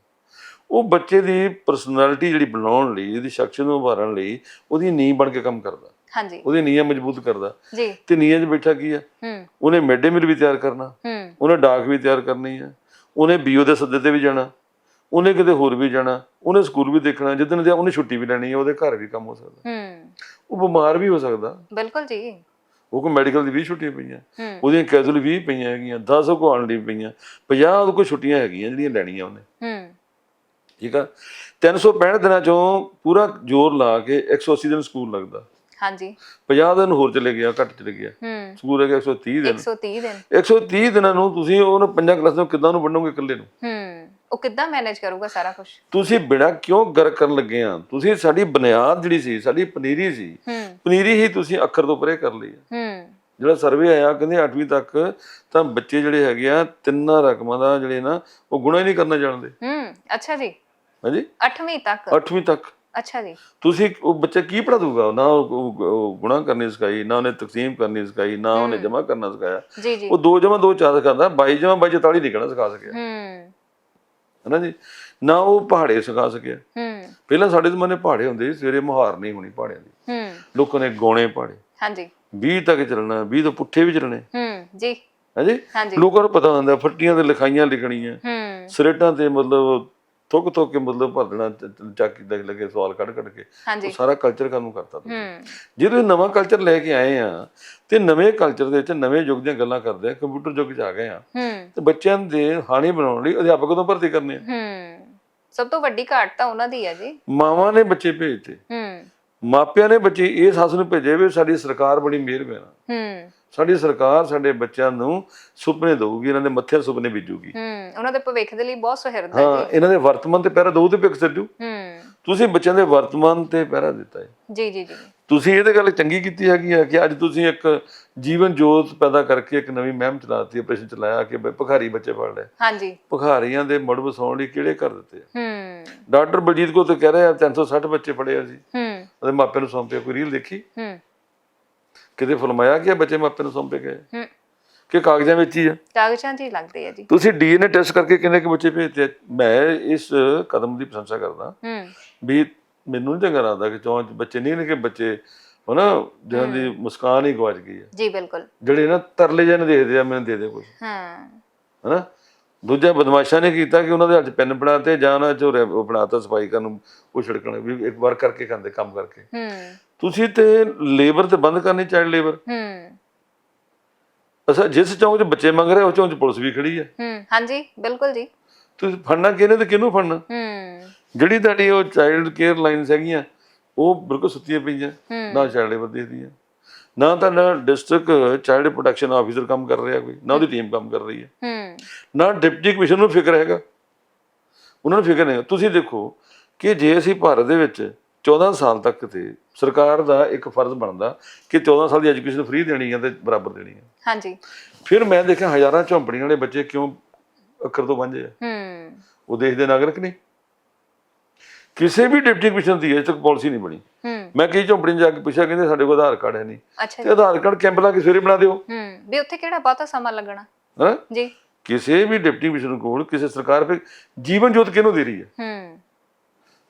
ਉਹ ਬੱਚੇ ਦੀ ਪਰਸਨੈਲਿਟੀ ਜਿਹੜੀ ਬਣਾਉਣ ਲਈ ਉਹਦੀ ਸ਼ਖਸੀਅਤ ਨੂੰ ਉਭਾਰਨ ਲਈ ਉਹਦੀ ਨੀਂਹ ਬਣ ਕੇ ਕੰਮ ਕਰਦਾ। ਹਾਂਜੀ। ਉਹਦੀ ਨੀਂਹ ਮਜ਼ਬੂਤ ਕਰਦਾ। ਜੀ। ਤੇ ਨੀਂਹ 'ਚ ਬੈਠਾ ਕੀ ਆ? ਹੂੰ। ਉਹਨੇ ਮਿਡ ਮੀਲ ਵੀ ਤਿਆਰ ਕਰਨਾ। ਹੂੰ। ਉਹਨੇ ਡਾਕ ਵੀ ਤਿਆਰ ਕਰਨੀ ਆ। ਉਹਨੇ ਬੀਓ ਦੇ ਸੱਦੇ ਤੇ ਵੀ ਜਾਣਾ। ਉਹਨੇ ਕਿਤੇ ਹੋਰ ਵੀ ਜਾਣਾ। ਉਹਨੇ ਸਕੂਲ ਵੀ ਦੇਖਣਾ। ਜਿੱਦਣ ਦੀ ਉਹਨੇ ਛੁੱਟੀ ਵੀ ਲੈਣੀ ਹੈ ਉਹਦੇ ਘਰ ਵੀ ਕੰਮ ਹੋ ਸਕਦਾ। ਹੂੰ। ਉਹ ਬਿਮਾਰ ਵੀ ਹੋ ਸਕਦਾ। ਬਿਲਕੁਲ ਜੀ। ਉਹ ਕੋ ਮੈਡੀਕਲ ਦੀ 20 ਛੁੱਟੀਆਂ ਪਈਆਂ। ਉਹਦੀਆਂ ਕੈਜੂਅਲ 20 ਪਈਆਂ ਹੈਗੀਆਂ 10 ਕੋ ਲਈ ਪਈਆਂ। 50 ਉਹਦੇ ਕੋਲ ਛੁੱਟੀਆਂ ਹੈਗੀਆਂ ਜਿਹੜੀਆਂ ਲੈਣੀਆਂ ਉਹਨੇ। ਹੂੰ। ਠੀਕ ਆ? 365 ਦਿਨਾਂ ਚੋਂ ਪੂਰਾ ਜ਼ੋਰ ਲਾ ਕੇ 180 ਦਿਨ ਸਕੂਲ ਲੱਗਦਾ। ਹਾਂਜੀ। 50 ਦਿਨ ਹੋਰ ਚਲੇ ਗਿਆ ਘੱਟ ਚਲੇ ਗਿਆ। ਹੂੰ। ਸਕੂਲ ਹੈਗਾ 130 ਦਿਨ। 130 ਦਿਨ। 130 ਦਿਨਾਂ ਨੂੰ ਤੁਸੀਂ ਉਹਨੂੰ ਪੰਜਾਂ ਕਲਾਸਾਂ ਨੂੰ ਕਿੱਦਾਂ ਨੂੰ ਵੰਡੋਗੇ ਇਕੱਲੇ ਨੂੰ? ਹੂੰ ਉਹ ਕਿੱਦਾਂ ਮੈਨੇਜ ਕਰੂਗਾ ਸਾਰਾ ਕੁਝ ਤੁਸੀਂ ਬਿਨਾ ਕਿਉਂ ਗਰ ਕਰਨ ਲੱਗੇ ਆ? ਤੁਸੀਂ ਸਾਡੀ ਬੁਨਿਆਦ ਜਿਹੜੀ ਸੀ ਸਾਡੀ ਪਨੀਰੀ ਸੀ ਪਨੀਰੀ ਹੀ ਤੁਸੀਂ ਅੱਖਰ ਤੋਂ ਪਰੇ ਕਰ ਲਈ। ਹੂੰ। ਜਿਹੜਾ ਸਰਵੇ ਆਇਆ ਕਹਿੰਦੇ 8ਵੀਂ ਤੱਕ ਤਾਂ ਬੱਚੇ ਜਿਹੜੇ ਹੈਗੇ ਆ ਤਿੰਨਾਂ ਰਕਮਾਂ ਦਾ ਜਿਹੜੇ ਨਾ ਉਹ ਗੁਣਾ ਹੀ ਨਹੀਂ ਕਰਨਾ ਜਾਣਦੇ। ਹੂੰ ਅੱਛਾ ਜੀ। ਹਾਂਜੀ। 8ਵੀਂ ਤੱਕ? 8ਵੀਂ ਤੱਕ। ਅੱਛਾ ਜੀ। ਤੁਸੀਂ ਉਹ ਬੱਚਾ ਕੀ ਪੜਾ ਦੂਗਾ ਨਾ ਉਹ- ਗੁਣਾ ਕਰਨੀ ਸਿਖਾਈ ਨਾ ਉਹਨੇ ਤਕਸੀਮ ਕਰਨੀ ਸਿਖਾਈ ਨਾ ਉਹਨੇ ਜਮਾ ਕਰਨਾ ਸਿਖਾਇਆ। ਜੀ ਜੀ। ਉਹ ਦੋ ਜਮਾ ਦੋ ਚਾਰ ਸਿਖਾਉਂਦਾ 22 ਜਮਾ 22 44 ਲਿਖਣਾ ਸਿਖਾ ਸਕਿਆ। ਹੂੰ। ਹੈਨਾ ਜੀ? ਨਾ ਉਹ ਪਹਾੜੇ ਸਿਖਾ ਸਕਿਆ। ਹੂੰ। ਪਹਿਲਾਂ ਸਾਡੇ ਜ਼ਮਾਨੇ ਪਹਾੜੇ ਹੁੰਦੇ ਸੀ ਸਵੇਰੇ ਮੁਹਾਰ ਨਹੀਂ ਹੋਣੀ ਪਹਾੜਿਆਂ ਦੀ। ਹੂੰ। ਲੋਕਾਂ ਨੇ ਗਾਉਣੇ ਪਹਾੜੇ ਹਾਂਜੀ। 20 ਤੱਕ ਚੱਲਣਾ 20 ਤੋਂ ਪੁੱਠੇ ਵੀ ਚੱਲਣੇ। ਹੂੰ ਜੀ। ਹਾਂਜੀ ਹਾਂਜੀ। ਲੋਕਾਂ ਨੂੰ ਪਤਾ ਹੁੰਦਾ ਫੱਟੀਆਂ ਤੇ ਲਿਖਾਈਆਂ ਲਿਖਣੀਆਂ। ਹੂੰ। ਸਲੇਟਾਂ ਤੇ ਮਤਲਬ ਥੁੱਕ ਥੁੱਕ ਕੇ ਮਤਲਬ ਭਰ ਦੇਣਾ ਚੱਕ ਦੇ ਲੱਗੇ ਸਵਾਲ ਕੱਢ ਕੱਢ ਕੇ। ਉਹ ਸਾਰਾ ਕਲਚਰ ਕੰਮ ਕਰਤਾ ਤੁਸੀਂ? ਹੂੰ। ਜੇ ਤੁਸੀਂ ਨਵਾਂ ਕਲਚਰ ਲੈ ਕੇ ਆਏ ਆ ਤੇ ਨਵੇਂ ਕਲਚਰ ਦੇ ਵਿੱਚ ਨਵੇਂ ਯੁੱਗ ਦੀਆਂ ਗੱਲਾਂ ਕਰਦੇ ਆ ਕੰਪਿਊਟਰ ਯੁੱਗ 'ਚ ਆ ਗਏ ਆ ਤੇ ਬੱਚਿਆਂ ਦੇ ਹਾਣੀ ਬਣਾਉਣ ਲਈ ਅਧਿਆਪਕ ਤੋਂ ਭਰਤੀ ਕਰਨੇ ਆ। ਸਭ ਤੋਂ ਵੱਡੀ ਘਾਟ ਤਾਂ ਉਹਨਾਂ ਦੀ ਹੈ ਜੀ। ਮਾਵਾਂ ਨੇ ਬੱਚੇ ਭੇਜਤੇ। ਮਾਪਿਆਂ ਨੇ ਬੱਚੇ ਇਸ ਹੱਸ ਨੂੰ ਭੇਜੇ ਵੀ ਸਾਡੀ ਸਰਕਾਰ ਬੜੀ ਮਿਹਰਬਾਨ ਆ। ਹੂੰ। ਸਾਡੀ ਸਰਕਾਰ ਸਾਡੇ ਬੱਚਿਆਂ ਨੂੰ ਸੁਪਨੇ ਦਊਗੀ ਇਹਨਾਂ ਦੇ ਮੱਥੇ ਸੁਪਨੇ ਬੀਜੂਗੀ। ਹੂੰ ਉਹਨਾਂ ਦੇ ਭਵਿੱਖ ਦੇ ਲਈ ਬਹੁਤ ਸੁਹਿਰਦ ਹੈ ਹਾਂ ਇਹਨਾਂ ਦੇ ਵਰਤਮਾਨ ਤੇ ਪਹਿਰਾ ਦਊ ਤੇ ਪਿਕ ਸੱਜੂ ਹੂੰ। ਤੁਸੀਂ ਬੱਚਿਆਂ ਦੇ ਵਰਤਮਾਨ ਤੇ ਪਹਿਰਾ ਦਿੱਤਾ ਹੈ। ਜੀ ਜੀ ਜੀ। ਤੁਸੀਂ ਇਹ ਤੇ ਗੱਲ ਚੰਗੀ ਕੀਤੀ ਹੈਗੀ ਆ ਕਿ ਅੱਜ ਤੁਸੀਂ ਇੱਕ ਜੀਵਨ ਜੋਤ ਪੈਦਾ ਕਰਕੇ ਇੱਕ ਨਵੀਂ ਮਹਿਮ ਚਲਾਤੀ ਆਪਰੇਸ਼ਨ ਚਲਾਇਆ ਕਿ ਬਈ ਭਿਖਾਰੀ ਬੱਚੇ ਫੜ ਲਏ। ਹਾਂਜੀ। ਭਿਖਾਰੀਆਂ ਦੇ ਮੁੜ ਵਸਾਉਣ ਲਈ ਕਿਹੜੇ ਕਰ ਦਿੱਤੇ ਆ? ਹੂੰ। ਡਾਕਟਰ ਬਲਜੀਤ ਕੋ ਤੇ ਕਹਿ ਰਿਹਾ 360 ਬੱਚੇ ਫੜੇ ਆ ਸੀ ਹੂੰ। ਉਹਦੇ ਮਾਪਿਆਂ ਨੂੰ ਸੌਂਪਿਆ ਕੋਈ ਰੀਲ ਦੇਖੀ? ਹੂੰ। ਕਿਤੇ ਫਰਮਾਇਆ ਕਿ ਇਹ ਬੱਚੇ ਮਾਪਿਆਂ ਨੂੰ ਸੌਂਪੇ ਗਏ? ਹੂੰ। ਕਿ ਕਾਗਜ਼ਾਂ ਵਿੱਚ ਹੀ ਆ? ਕਾਗਜ਼ਾਂ 'ਚ ਹੀ ਲੱਗਦੇ ਆ ਜੀ। ਤੁਸੀਂ ਡੀਐਨਏ ਟੈਸਟ ਕਰਕੇ ਕਿੰਨੇ ਕੁ ਬੱਚੇ ਭੇਜਦੇ? ਮੈਂ ਇਸ ਕਦਮ ਦੀ ਪ੍ਰਸ਼ੰਸਾ ਕਰਦਾ। ਹੂੰ। ਵੀ ਮੈਨੂੰ ਨਹੀਂ ਚੰਗਾ ਲੱਗਦਾ ਕਿ ਚੌਂਚ ਬੱਚੇ ਨਹੀਂ ਨੇ ਕਿ ਬੱਚੇ ਹਨਾ ਜਿਹਨਾਂ ਦੀ ਮੁਸਕਾਨ ਹੀ ਗਵਾਚ ਗਈ ਹੈ ਜੀ ਬਿਲਕੁਲ। ਜਿਹੜੇ ਨਾ ਤਰਲੇ ਜਿਹੇ ਨੂੰ ਦੇਖਦੇ ਆ ਮੈਨੂੰ ਦੇ ਦੇ ਕੁਝ ਹਾਂ। ਹਨਾ? ਦੂਜਾ ਬਦਮਾਸ਼ਾਂ ਨੇ ਕੀਤਾ ਕਿ ਉਹਨਾਂ ਦੇ ਹੱਥ ਪੈਨ ਬਣਾਤੇ ਜਾਂ ਉਹਨਾਂ 'ਚ ਉਹ ਉਹ ਬਣਾਤਾ ਸਫ਼ਾਈ ਕਰਨ ਨੂੰ ਉਹ ਛਿੜਕਣ ਵੀ ਇੱਕ ਵਾਰ ਕਰਕੇ ਖਾਂਦੇ ਕੰਮ ਕਰਕੇ। ਹੂੰ। ਤੁਸੀਂ ਤੇ ਲੇਬਰ ਤੇ ਬੰਦ ਕਰਨੀ ਚਾਈਲਡ ਲੇਬਰ। ਹੂੰ। ਅਸਾ ਜਿਸ ਚੌਂਕ 'ਚ ਬੱਚੇ ਮੰਗ ਰਹੇ ਉਸ ਚੌਂਕ 'ਚ ਪੁਲਿਸ ਵੀ ਖੜੀ ਹੈ ਹੂੰ ਹਾਂਜੀ ਬਿਲਕੁਲ ਜੀ। ਤੁਸੀਂ ਫੜਨਾ ਕਿਹਨੇ ਤੇ ਕਿਹਨੂੰ ਫੜਨਾ? ਹੂੰ। ਜਿਹੜੀ ਤੁਹਾਡੀ ਉਹ ਚਾਈਲਡ ਕੇਅਰ ਲਾਈਨਸ ਹੈਗੀਆਂ ਉਹ ਬਿਲਕੁਲ ਸੁੱਤੀਆਂ ਪਈਆਂ ਨਾ ਚਾਈਲਡ ਲੇਬਰ ਦੇਖਦੀ ਹੈ ਨਾ ਤਾਂ ਨਾ ਡਿਸਟ੍ਰਿਕਟ ਚਾਈਲਡ ਪ੍ਰੋਟੈਕਸ਼ਨ ਆਫੀਸਰ ਕੰਮ ਕਰ ਰਿਹਾ ਕੋਈ ਨਾ ਉਹਦੀ ਟੀਮ ਕੰਮ ਕਰ ਰਹੀ ਹੈ। ਹੂੰ। ਨਾ ਡਿਪਟੀ ਕਮਿਸ਼ਨਰ ਨੂੰ ਫਿਕਰ ਹੈਗਾ। ਉਹਨਾਂ ਨੂੰ ਫਿਕਰ ਨਹੀਂ ਤੁਸੀਂ ਦੇਖੋ ਕਿ ਜੇ ਅਸੀਂ ਭਾਰਤ ਦੇ ਵਿੱਚ 14 ਸਾਲ ਤੱਕ ਤੇ ਸਰਕਾਰ ਦਾ ਇੱਕ ਫਰਜ਼ ਬਣਦਾ ਕਿ 14 ਸਾਲ ਦੀ ਐਜੂਕੇਸ਼ਨ ਫ੍ਰੀ ਦੇਣੀ ਹੈ ਤੇ ਬਰਾਬਰ ਦੇਣੀ ਹੈ। ਹਾਂਜੀ। ਫਿਰ ਮੈਂ ਦੇਖਿਆ ਹਜ਼ਾਰਾਂ ਝੌਂਪੜੀਆਂ ਵਾਲੇ ਬੱਚੇ ਕਿਉਂ ਅੱਖਰ ਤੋਂ ਵਾਂਝੇ ਆ? ਹੂੰ। ਉਹ ਦੇਸ਼ ਦੇ ਨਾਗਰਿਕ ਨਹੀਂ। ਕਿਸੇ ਵੀ ਡਿਪਟੀ ਕਮਿਸ਼ਨਰ ਦੀ ਅਜੇ ਤੱਕ ਪਾਲਿਸੀ ਨਹੀਂ ਬਣੀ। ਹੂੰ। ਮੈਂ ਕਈ ਝੌਂਪੜੀਆਂ 'ਚ ਜਾ ਕੇ ਪੁੱਛਿਆ ਕਹਿੰਦੇ ਸਾਡੇ ਕੋਲ ਆਧਾਰ ਕਾਰਡ ਹੈ ਨਹੀਂ। ਅੱਛਾ ਤੇ ਆਧਾਰ ਕਾਰਡ ਕੈਂਪ ਲਾ ਕੇ ਸਵੇਰੇ ਬਣਾ ਦਿਓ। ਹੂੰ ਵੀ ਉੱਥੇ ਕਿਹੜਾ ਬਹੁਤਾ ਸਮਾਂ ਲੱਗਣਾ? ਹਾਂ? ਜੀ। ਕਿਸੇ ਵੀ ਡਿਪਟੀ ਕਮਿਸ਼ਨਰ ਕੋਲ ਕਿਸੇ ਸਰਕਾਰ ਫਿਰ ਜੀਵਨ ਜੋਤ ਕਿਹਨੂੰ ਦੇ ਰਹੀ ਹੈ? ਹੂੰ।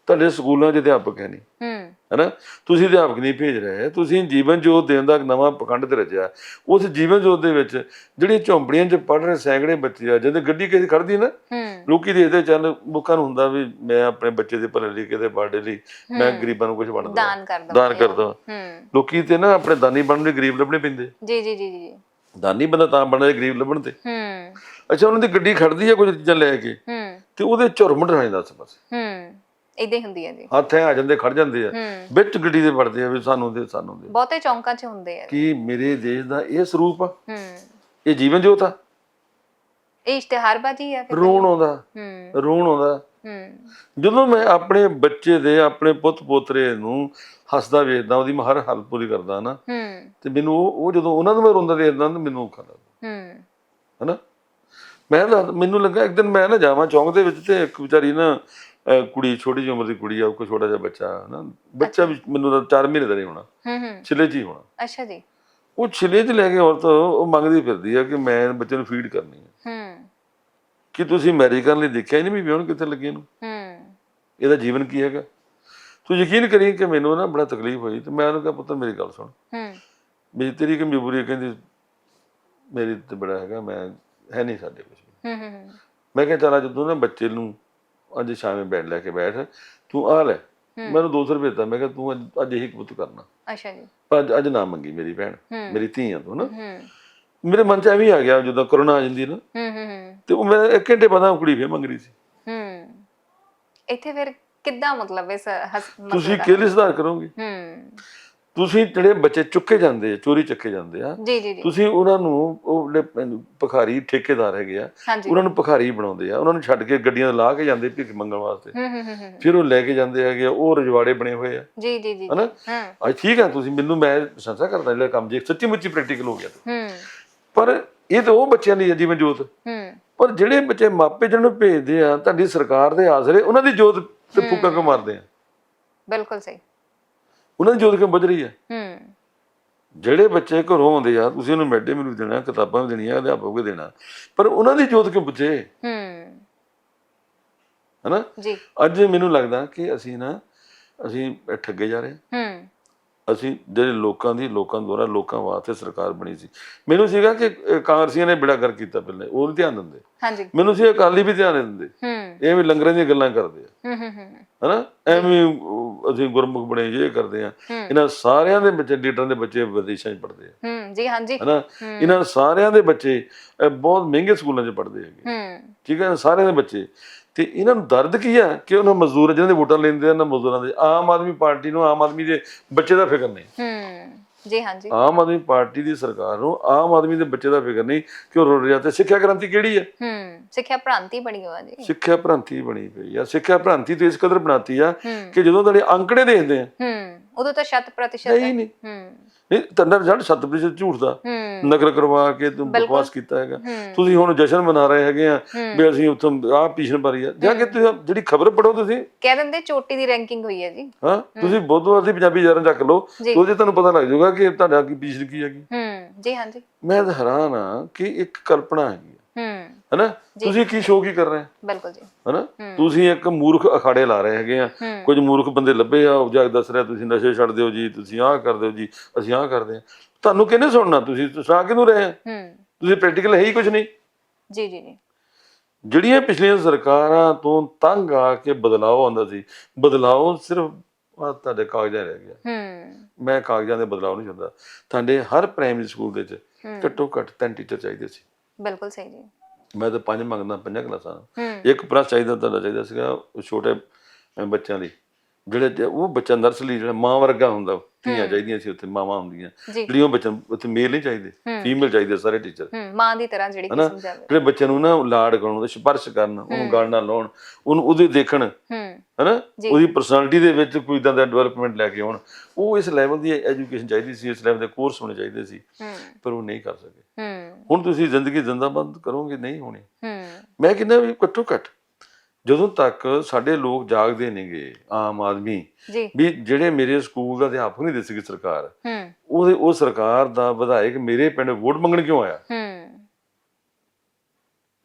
ਤੁਹਾਡੇ ਸਕੂਲਾਂ 'ਚ ਅਧਿਆਪਕ ਹੈ ਨਹੀਂ। ਹੂੰ। ਹੈਨਾ? ਤੁਸੀਂ ਅਧਿਆਪਕ ਨਹੀਂ ਭੇਜ ਰਹੇ? ਤੁਸੀਂ ਜੀਵਨ ਜੋਤ ਦੇਣ ਦਾ ਨਵਾਂ ਪਖੰਡ ਤੇ ਰਚਿਆ। ਉਸ ਜੀਵਨ ਜੋਤ ਦੇ ਵਿੱਚ ਜਿਹੜੀ ਝੌਂਪੜੀਆਂ 'ਚ ਪੜ ਰਹੇ ਸੈਂਕੜੇ ਬੱਚੇ ਆ ਜਦੋਂ ਗੱਡੀ ਕਿਸੇ ਖੜਦੀ ਨਾ ਹੂੰ। ਲੋਕੀ ਦੇਖਦੇ ਚੱਲ ਲੋਕਾਂ ਨੂੰ ਹੁੰਦਾ ਵੀ ਮੈਂ ਆਪਣੇ ਬੱਚੇ ਦੇ ਭਲੇ ਲਈ ਕਿਤੇ ਬਰਥਡੇ ਲਈ ਮੈਂ ਗਰੀਬਾਂ ਨੂੰ ਕੁਝ ਵੰਡ ਦਵਾਂ ਦਾਨ ਕਰ ਦਵਾਂ ਹੂੰ। ਲੋਕੀ ਤੇ ਨਾ ਆਪਣੇ ਦਾਨੀ ਬਣਨ ਲਈ ਗਰੀਬ ਲੱਭਣੇ ਪੈਂਦੇ। ਜੀ ਜੀ ਜੀ ਜੀ। ਦਾਨੀ ਬੰਦਾ ਤਾਂ ਬਣਦਾ ਗਰੀਬ ਲੱਭਣ ਤੇ। ਹੂੰ। ਅੱਛਾ ਉਹਨਾਂ ਦੀ ਗੱਡੀ ਖੜਦੀ ਆ ਕੁਝ ਚੀਜ਼ਾਂ ਲੈ ਕੇ ਹੂੰ। ਤੇ ਉਹਦੇ ਝੁਰਮਟ ਰਹਿ ਜਾਂਦਾ ਬਸ। ਹੂੰ। ਇਦਾਂ ਹੁੰਦੀ ਹੈ ਜੀ। ਹੱਥ ਆ ਜਾਂਦੇ ਖੜ ਜਾਂਦੇ ਆ। ਹੂੰ। ਵਿੱਚ ਗੱਡੀ ਦੇ ਵੜਦੇ ਆ ਵੀ ਸਾਨੂੰ ਦੇ ਸਾਨੂੰ ਦੇ। ਬਹੁਤੇ ਚੌਂਕਾਂ 'ਚ ਹੁੰਦੇ ਆ ਕੀ ਮੇਰੇ ਦੇਸ਼ ਦਾ ਇਹ ਸਰੂਪ ਆ? ਹੂੰ। ਇਹ ਜੀਵਨ ਜੋਤ ਆ? ਇਹ ਇਸ਼ਤਿਹਾਰਬਾਜ਼ੀ ਆ ਫਿਰ ਰੋਣ ਆਉਂਦਾ। ਹੂੰ। ਰੋਣ ਆਉਂਦਾ। ਹੂੰ। ਜਦੋਂ ਮੈਂ ਆਪਣੇ ਬੱਚੇ ਦੇ ਆਪਣੇ ਪੁੱਤ ਪੋਤਰੇ ਨੂੰ ਹੱਸਦਾ ਵੇਖਦਾ ਉਹਦੀ ਮੈਂ ਹਰ ਹੱਲ ਪੂਰੀ ਕਰਦਾ ਨਾ ਹੂੰ। ਤੇ ਮੈਨੂੰ ਉਹ ਉਹ ਜਦੋਂ ਉਹਨਾਂ ਨੂੰ ਮੈਂ ਰੋਂਦਾ ਦੇਖਦਾ ਤਾਂ ਮੈਨੂੰ ਔਖਾ ਲੱਗਦਾ। ਹੂੰ। ਹਨਾ? ਮੈਂ ਮੈਨੂੰ ਲੱਗਾ ਇੱਕ ਦਿਨ ਮੈਂ ਨਾ ਜਾਵਾਂ ਚੌਂਕ ਦੇ ਵਿੱਚ ਤੇ ਇੱਕ ਵਿਚਾਰੀ ਨਾ ਕੁੜੀ ਛੋਟੀ ਜਿਹੀ ਉਮਰ ਦੀ ਕੁੜੀ ਆ ਕੋਈ ਛੋਟਾ ਜਿਹਾ ਬੱਚਾ ਹਨਾ? ਬੱਚਾ ਵੀ ਮੈਨੂੰ ਤਾਂ 4 ਮਹੀਨੇ ਦਾ ਨਹੀਂ ਹੋਣਾ। ਹੂੰ ਹੂੰ। ਛਿਲੇ ਹੀ ਹੋਣਾ। ਅੱਛਾ ਜੀ। ਉਹ ਛਿਲੇ 'ਚ ਲੈ ਕੇ ਔਰਤ ਉਹ ਮੰਗਦੀ ਫਿਰਦੀ ਆ ਕਿ ਮੈਂ ਬੱਚੇ ਨੂੰ ਫੀਡ ਕਰਨੀ ਹੈ ਹੂੰ। ਕਿ ਤੁਸੀਂ ਅਮਰੀਕਨ ਲਈ ਦੇਖਿਆ ਹੀ ਨਹੀਂ ਵੀ ਵਿਆਹਣ ਕਿੱਥੇ ਲੱਗੇ ਨੂੰ? ਹੂੰ। ਇਹਦਾ ਜੀਵਨ ਕੀ ਹੈਗਾ? ਤੂੰ ਯਕੀਨ ਕਰੀ ਕਿ ਮੈਨੂੰ ਨਾ ਬੜਾ ਤਕਲੀਫ ਹੋਈ ਤੇ ਮੈਂ ਉਹਨੂੰ ਕਿਹਾ ਪੁੱਤਰ ਮੇਰੀ ਗੱਲ ਸੁਣ। ਹੂੰ। ਵੀ ਤੇਰੀ ਕੀ ਮਜਬੂਰੀ ਕਹਿੰਦੀ ਮੇਰੀ ਤੇ ਬੜਾ ਹੈਗਾ ਮੈਂ ਹੈ ਨਹੀਂ ਸਾਡੇ ਕੁਝ ਹੂੰ ਹੂੰ ਮੈਂ ਕਿਹਾ ਚੱਲ ਤੂੰ ਨਾ ਬੱਚੇ ਨੂੰ ਅੱਜ ਸ਼ਾਮੇ ਬੈਠ ਲੈ ਕੇ ਬੈਠ ਤੂੰ ਆ ਲੈ। ਮੈਨੂੰ 200 ਰੁਪਏ ਦਿੱਤਾ ਮੈਂ ਕਿਹਾ ਤੂੰ ਅੱਜ ਅੱਜ ਇਹੀ ਕਬੂਤ ਕਰਨਾ। ਅੱਛਾ ਜੀ। ਪਰ ਅੱਜ ਅੱਜ ਨਾ ਮੰਗੀ ਮੇਰੀ ਭੈਣ। ਮੇਰੀ ਧੀ ਆ ਤੂੰ ਨਾ। ਮੇਰੇ ਮਨ ਚ ਐਵੇਂ ਆ ਗਿਆ ਜਦੋਂ ਕਰੋਨਾ ਆ ਜਾਂਦੀ ਨਾ। ਹੂੰ ਹੂੰ ਹੂੰ। ਤੇ ਉਹ ਮੈਂ ਇੱਕ ਘੰਟੇ ਬਾਅਦ ਕੁੜੀ ਫੇਰ ਮੰਗ ਰਹੀ ਸੀ। ਹੂੰ। ਇੱਥੇ ਫਿਰ ਕਿੱਦਾਂ ਮਤਲਬ ਇਸ ਤੁਸੀਂ? ਕਿਹੜੇ ਸੁਧਾਰ ਕਰੋਗੇ? ਹੂੰ। ਤੁਸੀਂ ਜਿਹੜੇ ਬੱਚੇ ਚੁੱਕੇ ਜਾਂਦੇ ਆ ਚੋਰੀ ਚੱਕੇ ਜਾਂਦੇ ਆ ਜੀ ਜੀ ਜੀ। ਤੁਸੀਂ ਉਹਨਾਂ ਨੂੰ ਉਹ ਜਿਹੜੇ ਭਖਾਰੀ ਠੇਕੇਦਾਰ ਹੈਗੇ ਆ ਹਾਂਜੀ। ਉਹਨਾਂ ਨੂੰ ਭਖਾਰੀ ਬਣਾਉਂਦੇ ਆ ਉਹਨਾਂ ਨੂੰ ਛੱਡ ਕੇ ਗੱਡੀਆਂ ਲਾ ਕੇ ਜਾਂਦੇ ਭਿੱਖ ਮੰਗਣ ਵਾਸਤੇ। ਹੂੰ ਹੂੰ ਹੂੰ ਹੂੰ। ਫਿਰ ਉਹ ਲੈ ਕੇ ਜਾਂਦੇ ਹੈਗੇ ਆ, ਉਹ ਰਜਵਾੜੇ ਬਣੇ ਹੋਏ ਆ। ਜੀ ਜੀ ਜੀ। ਹਨਾ? ਹੂੰ। ਅੱਜ ਠੀਕ ਆ ਤੁਸੀਂ ਮੈਨੂੰ ਮੈਂ ਪ੍ਰਸ਼ੰਸਾ ਕਰਦਾ ਜਿਹੜਾ ਕੰਮ ਜੇ ਸੱਚੀ ਮੁੱਚੀ ਪ੍ਰੈਕਟੀਕਲ ਹੋ ਗਿਆ ਤਾਂ। ਹੂੰ। ਪਰ ਇਹ ਤਾਂ ਉਹ ਬੱਚਿਆਂ ਦੀ ਆ ਜੀਵਨ ਜੋਤ। ਹੂੰ। ਪਰ ਜਿਹੜੇ ਬੱਚੇ ਮਾਪੇ ਜਿਹਨਾਂ ਨੂੰ ਭੇਜਦੇ ਆ ਤੁਹਾਡੀ ਸਰਕਾਰ ਦੇ ਆਸਰੇ ਉਹਨਾਂ ਦੀ ਜੋਤ ਤੇ ਫੂਕਾ ਕਿਉਂ ਮਾਰਦੇ ਆ? ਬਿਲਕੁਲ ਸਹੀ। ਉਹਨਾਂ ਦੀ ਜੋਤ ਕਿਉਂ ਬੁਝ ਰਹੀ ਆ ਹੂੰ। ਜਿਹੜੇ ਬੱਚੇ ਘਰੋਂ ਆਉਂਦੇ ਆ ਤੁਸੀਂ ਉਹਨੂੰ ਮਿਡ ਮੀਲ ਦੇਣਾ ਕਿਤਾਬਾਂ ਵੀ ਦੇਣੀਆਂ ਅਧਿਆਪਕ ਵੀ ਦੇਣਾ ਪਰ ਉਹਨਾਂ ਦੀ ਜੋਤ ਕਿਉਂ ਬੁਝੇ ਹੂੰ। ਹਨਾ? ਜੀ। ਅੱਜ ਮੈਨੂੰ ਲੱਗਦਾ ਕਿ ਅਸੀਂ ਨਾ ਅਸੀਂ ਠੱਗੇ ਜਾ ਰਹੇ ਹਾਂ। ਹੂੰ। ਅਸੀਂ ਜਿਹੜੇ ਲੋਕਾਂ ਦੀ ਲੋਕਾਂ ਦੁਆਰਾ ਲੋਕਾਂ ਵਾਸਤੇ ਸਰਕਾਰ ਬਣੀ ਸੀ। ਮੈਨੂੰ ਸੀਗਾ ਕਿ ਅਹ, ਕਾਂਗਰਸੀਆਂ ਨੇ ਬੇੜਾ ਕਰ ਕੀਤਾ ਪਹਿਲੇ ਉਹ ਨਹੀਂ ਧਿਆਨ ਦਿੰਦੇ। ਹਾਂਜੀ। ਮੈਨੂੰ ਸੀ ਅਕਾਲੀ ਵੀ ਧਿਆਨ ਨਹੀਂ ਦਿੰਦੇ। ਹੂੰ। ਐਵੇਂ ਲੰਗਰਾਂ ਦੀਆਂ ਗੱਲਾਂ ਕਰਦੇ ਆ। ਹੂੰ ਹੂੰ ਹੂੰ। ਹਨਾ? ਐਵੇਂ ਅਸੀਂ ਗੁਰਮੁਖ ਬਣੇ ਜੇ ਕਰਦੇ ਆ। ਇਹਨਾਂ ਸਾਰਿਆਂ ਦੇ ਬੱਚੇ ਲੀਡਰਾਂ ਦੇ ਬੱਚੇ ਵਿਦੇਸ਼ਾਂ 'ਚ ਪੜ੍ਹਦੇ ਆ। ਹੂੰ ਜੀ ਹਾਂਜੀ ਹਨਾ? ਇਹਨਾਂ ਸਾਰਿਆਂ ਦੇ ਬੱਚੇ ਬਹੁਤ ਮਹਿੰਗੇ ਸਕੂਲਾਂ 'ਚ ਪੜ੍ਹਦੇ ਹੈਗੇ। ਹੂੰ। ਠੀਕ ਹੈ ਸਾਰਿਆਂ ਦੇ ਬੱਚੇ। ਤੇ ਇਹਨਾਂ ਨੂੰ ਦਰਦ ਕੀ ਆ ਕਿ ਉਹਨਾਂ ਮਜ਼ਦੂਰ ਜਿਹਨਾਂ ਦੇ ਵੋਟਾਂ ਲੈਂਦੇ ਆ ਨਾ ਮਜ਼ਦੂਰਾਂ ਦੇ। ਆਮ ਆਦਮੀ ਪਾਰਟੀ ਨੂੰ ਆਮ ਆਦਮੀ ਦੇ ਬੱਚੇ ਦਾ ਫਿਕਰ ਨਹੀਂ। ਹੂੰ। ਜੀ ਹਾਂਜੀ ਆਮ ਆਦਮੀ ਪਾਰਟੀ ਦੀ ਸਰਕਾਰ ਨੂੰ ਆਮ ਆਦਮੀ ਦੇ ਬੱਚੇ ਦਾ ਫਿਕਰ ਨਹੀਂ ਕਿ ਉਹ ਰੁੜ ਰਿਹਾ ਤੇ ਸਿੱਖਿਆ ਕ੍ਰਾਂਤੀ ਕਿਹੜੀ ਹੈ? ਹੂੰ ਸਿੱਖਿਆ ਭ੍ਰਾਂਤੀ ਬਣੀ ਹੋਆ ਜੀ। ਸਿੱਖਿਆ ਭ੍ਰਾਂਤੀ ਬਣੀ ਪਈ ਆ। ਸਿੱਖਿਆ ਭ੍ਰਾਂਤੀ ਤੇ ਇਸ ਕਦਰ ਬਣਾਤੀ ਆ ਕਿ ਜਦੋਂ ਤੁਹਾਡੇ ਅੰਕੜੇ ਦੇਖਦੇ ਆ ਹੂੰ। ਉਦੋਂ ਤਾਂ ਸ਼ਤ ਪ੍ਰਤੀਸ਼ਤ ਹੈ। ਹੈ ਹੀ। ਨਹੀਂ ਹੂੰ ਨਹੀਂ ਤੰਦਰ ਜੜ 7% ਝੂਠ ਦਾ। ਹੂੰ। ਨਕਲ ਕਰਵਾ ਕੇ ਤੂੰ ਬਕਵਾਸ ਕੀਤਾ ਹੈਗਾ। ਹੂੰ। ਤੁਸੀਂ ਹੁਣ ਜਸ਼ਨ ਮਨਾ ਰਹੇ ਹੈਗੇ ਆ ਵੀ ਅਸੀਂ ਉੱਥੋਂ ਆਹ ਪੀਸ਼ਨ ਭਰੀ ਆ। ਜਾ ਕੇ ਤੁਸੀਂ ਜਿਹੜੀ ਖਬਰ ਪੜੋ ਤੁਸੀਂ? ਕਹਿ ਦਿੰਦੇ ਚੋਟੀ ਦੀ ਰੈਂਕਿੰਗ ਹੋਈ ਹੈ ਜੀ। ਹਾਂ ਤੁਸੀਂ ਬੁੱਧਵਾਰ ਦੀ ਪੰਜਾਬੀ ਜਰਨ ਚੱਕ ਲਓ। ਜੀ। ਉਹਦੇ ਤੁਹਾਨੂੰ ਪਤਾ ਲੱਗ ਜਾਊਗਾ ਕਿ ਤੁਹਾਡਾ ਕੀ ਪੀਸ਼ਨ ਕੀ ਹੈਗੀ। ਹੂੰ। ਜੀ ਹਾਂਜੀ। ਮੈਂ ਤਾਂ ਹੈਰਾਨ ਆ ਕਿ ਇੱਕ ਕਲਪਨਾ ਹੈਗੀ। ਹੂੰ। ਹੈਨਾ? ਤੁਸੀਂ ਕੀ ਸ਼ੋਅ ਕੀ ਕਰ ਰਹੇ? ਹੋ ਬਿਲਕੁਲ ਜੀ। ਹੈਨਾ? ਤੁਸੀਂ ਇੱਕ ਮੂਰਖ ਅਖਾੜੇ ਲਾ ਰਹੇ ਹੈਗੇ ਆ। ਕੁਝ ਮੂਰਖ ਬੰਦੇ ਲੱਭੇ ਆ ਉਹ ਜਾ ਕੇ ਦੱਸ ਰਿਹਾ ਤੁਸੀਂ ਨਸ਼ੇ ਛੱਡ ਦਿਓ ਜੀ ਤੁਸੀਂ ਆਹ ਕਰ ਦਿਓ ਜੀ ਅਸੀਂ ਆਹ ਕਰਦੇ ਆ ਤੁਹਾਨੂੰ ਕਿਹਨੇ ਸੁਣਨਾ? ਤੁਸੀਂ ਸੁਣਾ ਕਿਹਨੂੰ ਰਹੇ ਹੂੰ। ਤੁਸੀਂ ਪ੍ਰੈਕਟੀਕਲ ਹੈ ਹੀ ਕੁਝ ਨਹੀਂ। ਜੀ ਜੀ ਜੀ। ਜਿਹੜੀਆਂ ਪਿਛਲੀਆਂ ਸਰਕਾਰਾਂ ਤੋਂ ਤੰਗ ਆ ਕੇ ਬਦਲਾਅ ਆਉਂਦਾ ਸੀ ਬਦਲਾਅ ਸਿਰਫ ਤੁਹਾਡੇ ਕਾਗਜ਼ਾਂ ਰਹਿ ਗਿਆ। ਹੂੰ। ਮੈਂ ਕਾਗਜ਼ਾਂ ਦੇ ਬਦਲਾਅ ਨਹੀਂ ਚਾਹੁੰਦਾ। ਤੁਹਾਡੇ ਹਰ ਪ੍ਰਾਇਮਰੀ ਸਕੂਲ ਦੇ ਵਿੱਚ। ਘੱਟੋ ਘੱਟ ਤਿੰਨ ਟੀਚਰ ਚਾਹੀਦੇ ਸੀ। ਬਿਲਕੁਲ ਸਹੀ ਜੀ। ਮੈਂ ਤਾਂ ਪੰਜ ਮੰਗਦਾ ਪੰਜਾਂ ਕਲਾਸਾਂ ਹੂੰ। ਇੱਕ ਪ੍ਰੈਸ ਚਾਹੀਦਾ ਤੁਹਾਡਾ ਚਾਹੀਦਾ ਸੀਗਾ ਉਹ ਛੋਟੇ ਬੱਚਿਆਂ ਲਈ। ਜਿਹੜੇ ਉਹ ਬੱਚਾ ਨਰਸਰੀ ਜਿਹੜਾ ਮਾਂ ਵਰਗਾ ਹੁੰਦਾ। ਧੀਆਂ ਚਾਹੀਦੀਆਂ ਸੀ ਉੱਥੇ ਮਾਵਾਂ ਹੁੰਦੀਆਂ। ਜੀ। ਜਿਹੜੀਆਂ ਉਹ ਬੱਚੇ ਉੱਥੇ ਮੇਲ ਨਹੀਂ ਚਾਹੀਦੇ ਫੀਮੇਲ ਚਾਹੀਦੇ ਸਾਰੇ ਟੀਚਰ ਮਾਂ ਦੀ ਤਰ੍ਹਾਂ ਜਿਹੜੀ ਕਿ ਸਮਝਾਵੇ। ਜਿਹੜੇ ਬੱਚੇ ਨੂੰ ਨਾ ਲਾਡ ਕਰਨ ਉਹਦੇ ਸਪਰਸ਼ ਕਰਨ ਉਹਨੂੰ ਗਾਲ ਨਾਲ ਲਾਉਣ ਉਹਨੂੰ ਉਹਦੇ ਦੇਖਣ ਹਨਾ। ਉਹਦੀ ਪਰਸਨੈਲਿਟੀ ਦੇ ਵਿੱਚ ਕੋਈ ਇਦਾਂ ਦਾ ਡਿਵੈਲਪਮੈਂਟ ਲੈ ਕੇ ਆਉਣ ਉਹ ਇਸ ਲੈਵਲ ਦੀ ਐਜੂਕੇਸ਼ਨ ਚਾਹੀਦੀ ਸੀ ਇਸ ਲੈਵਲ ਦੇ ਕੋਰਸ ਹੋਣੇ ਚਾਹੀਦੇ ਸੀ। ਪਰ ਉਹ ਨਹੀਂ ਕਰ ਸਕੇ। ਹੁਣ ਤੁਸੀਂ ਜ਼ਿੰਦਗੀ ਜ਼ਿੰਦਾਬੰਦ ਕਰੋਗੇ ਨਹੀਂ ਹੋਣੀ। ਮੈਂ ਕਹਿੰਦਾ ਵੀ ਘੱਟੋ ਘੱਟ ਜਦੋਂ ਤੱਕ ਸਾਡੇ ਲੋਕ ਜਾਗਦੇ ਨੇਗੇ ਆਮ ਆਦਮੀ ਵੀ ਜਿਹੜੇ ਮੇਰੇ ਸਕੂਲ ਦਾ ਅਧਿਆਪਕ ਨਹੀਂ ਦੇ ਸਕੀ ਸਰਕਾਰ ਹੂੰ। ਉਹਦੇ ਉਹ ਸਰਕਾਰ ਦਾ ਵਿਧਾਇਕ ਮੇਰੇ ਪਿੰਡ ਵੋਟ ਮੰਗਣ ਕਿਉਂ ਆਇਆ? ਹੂੰ।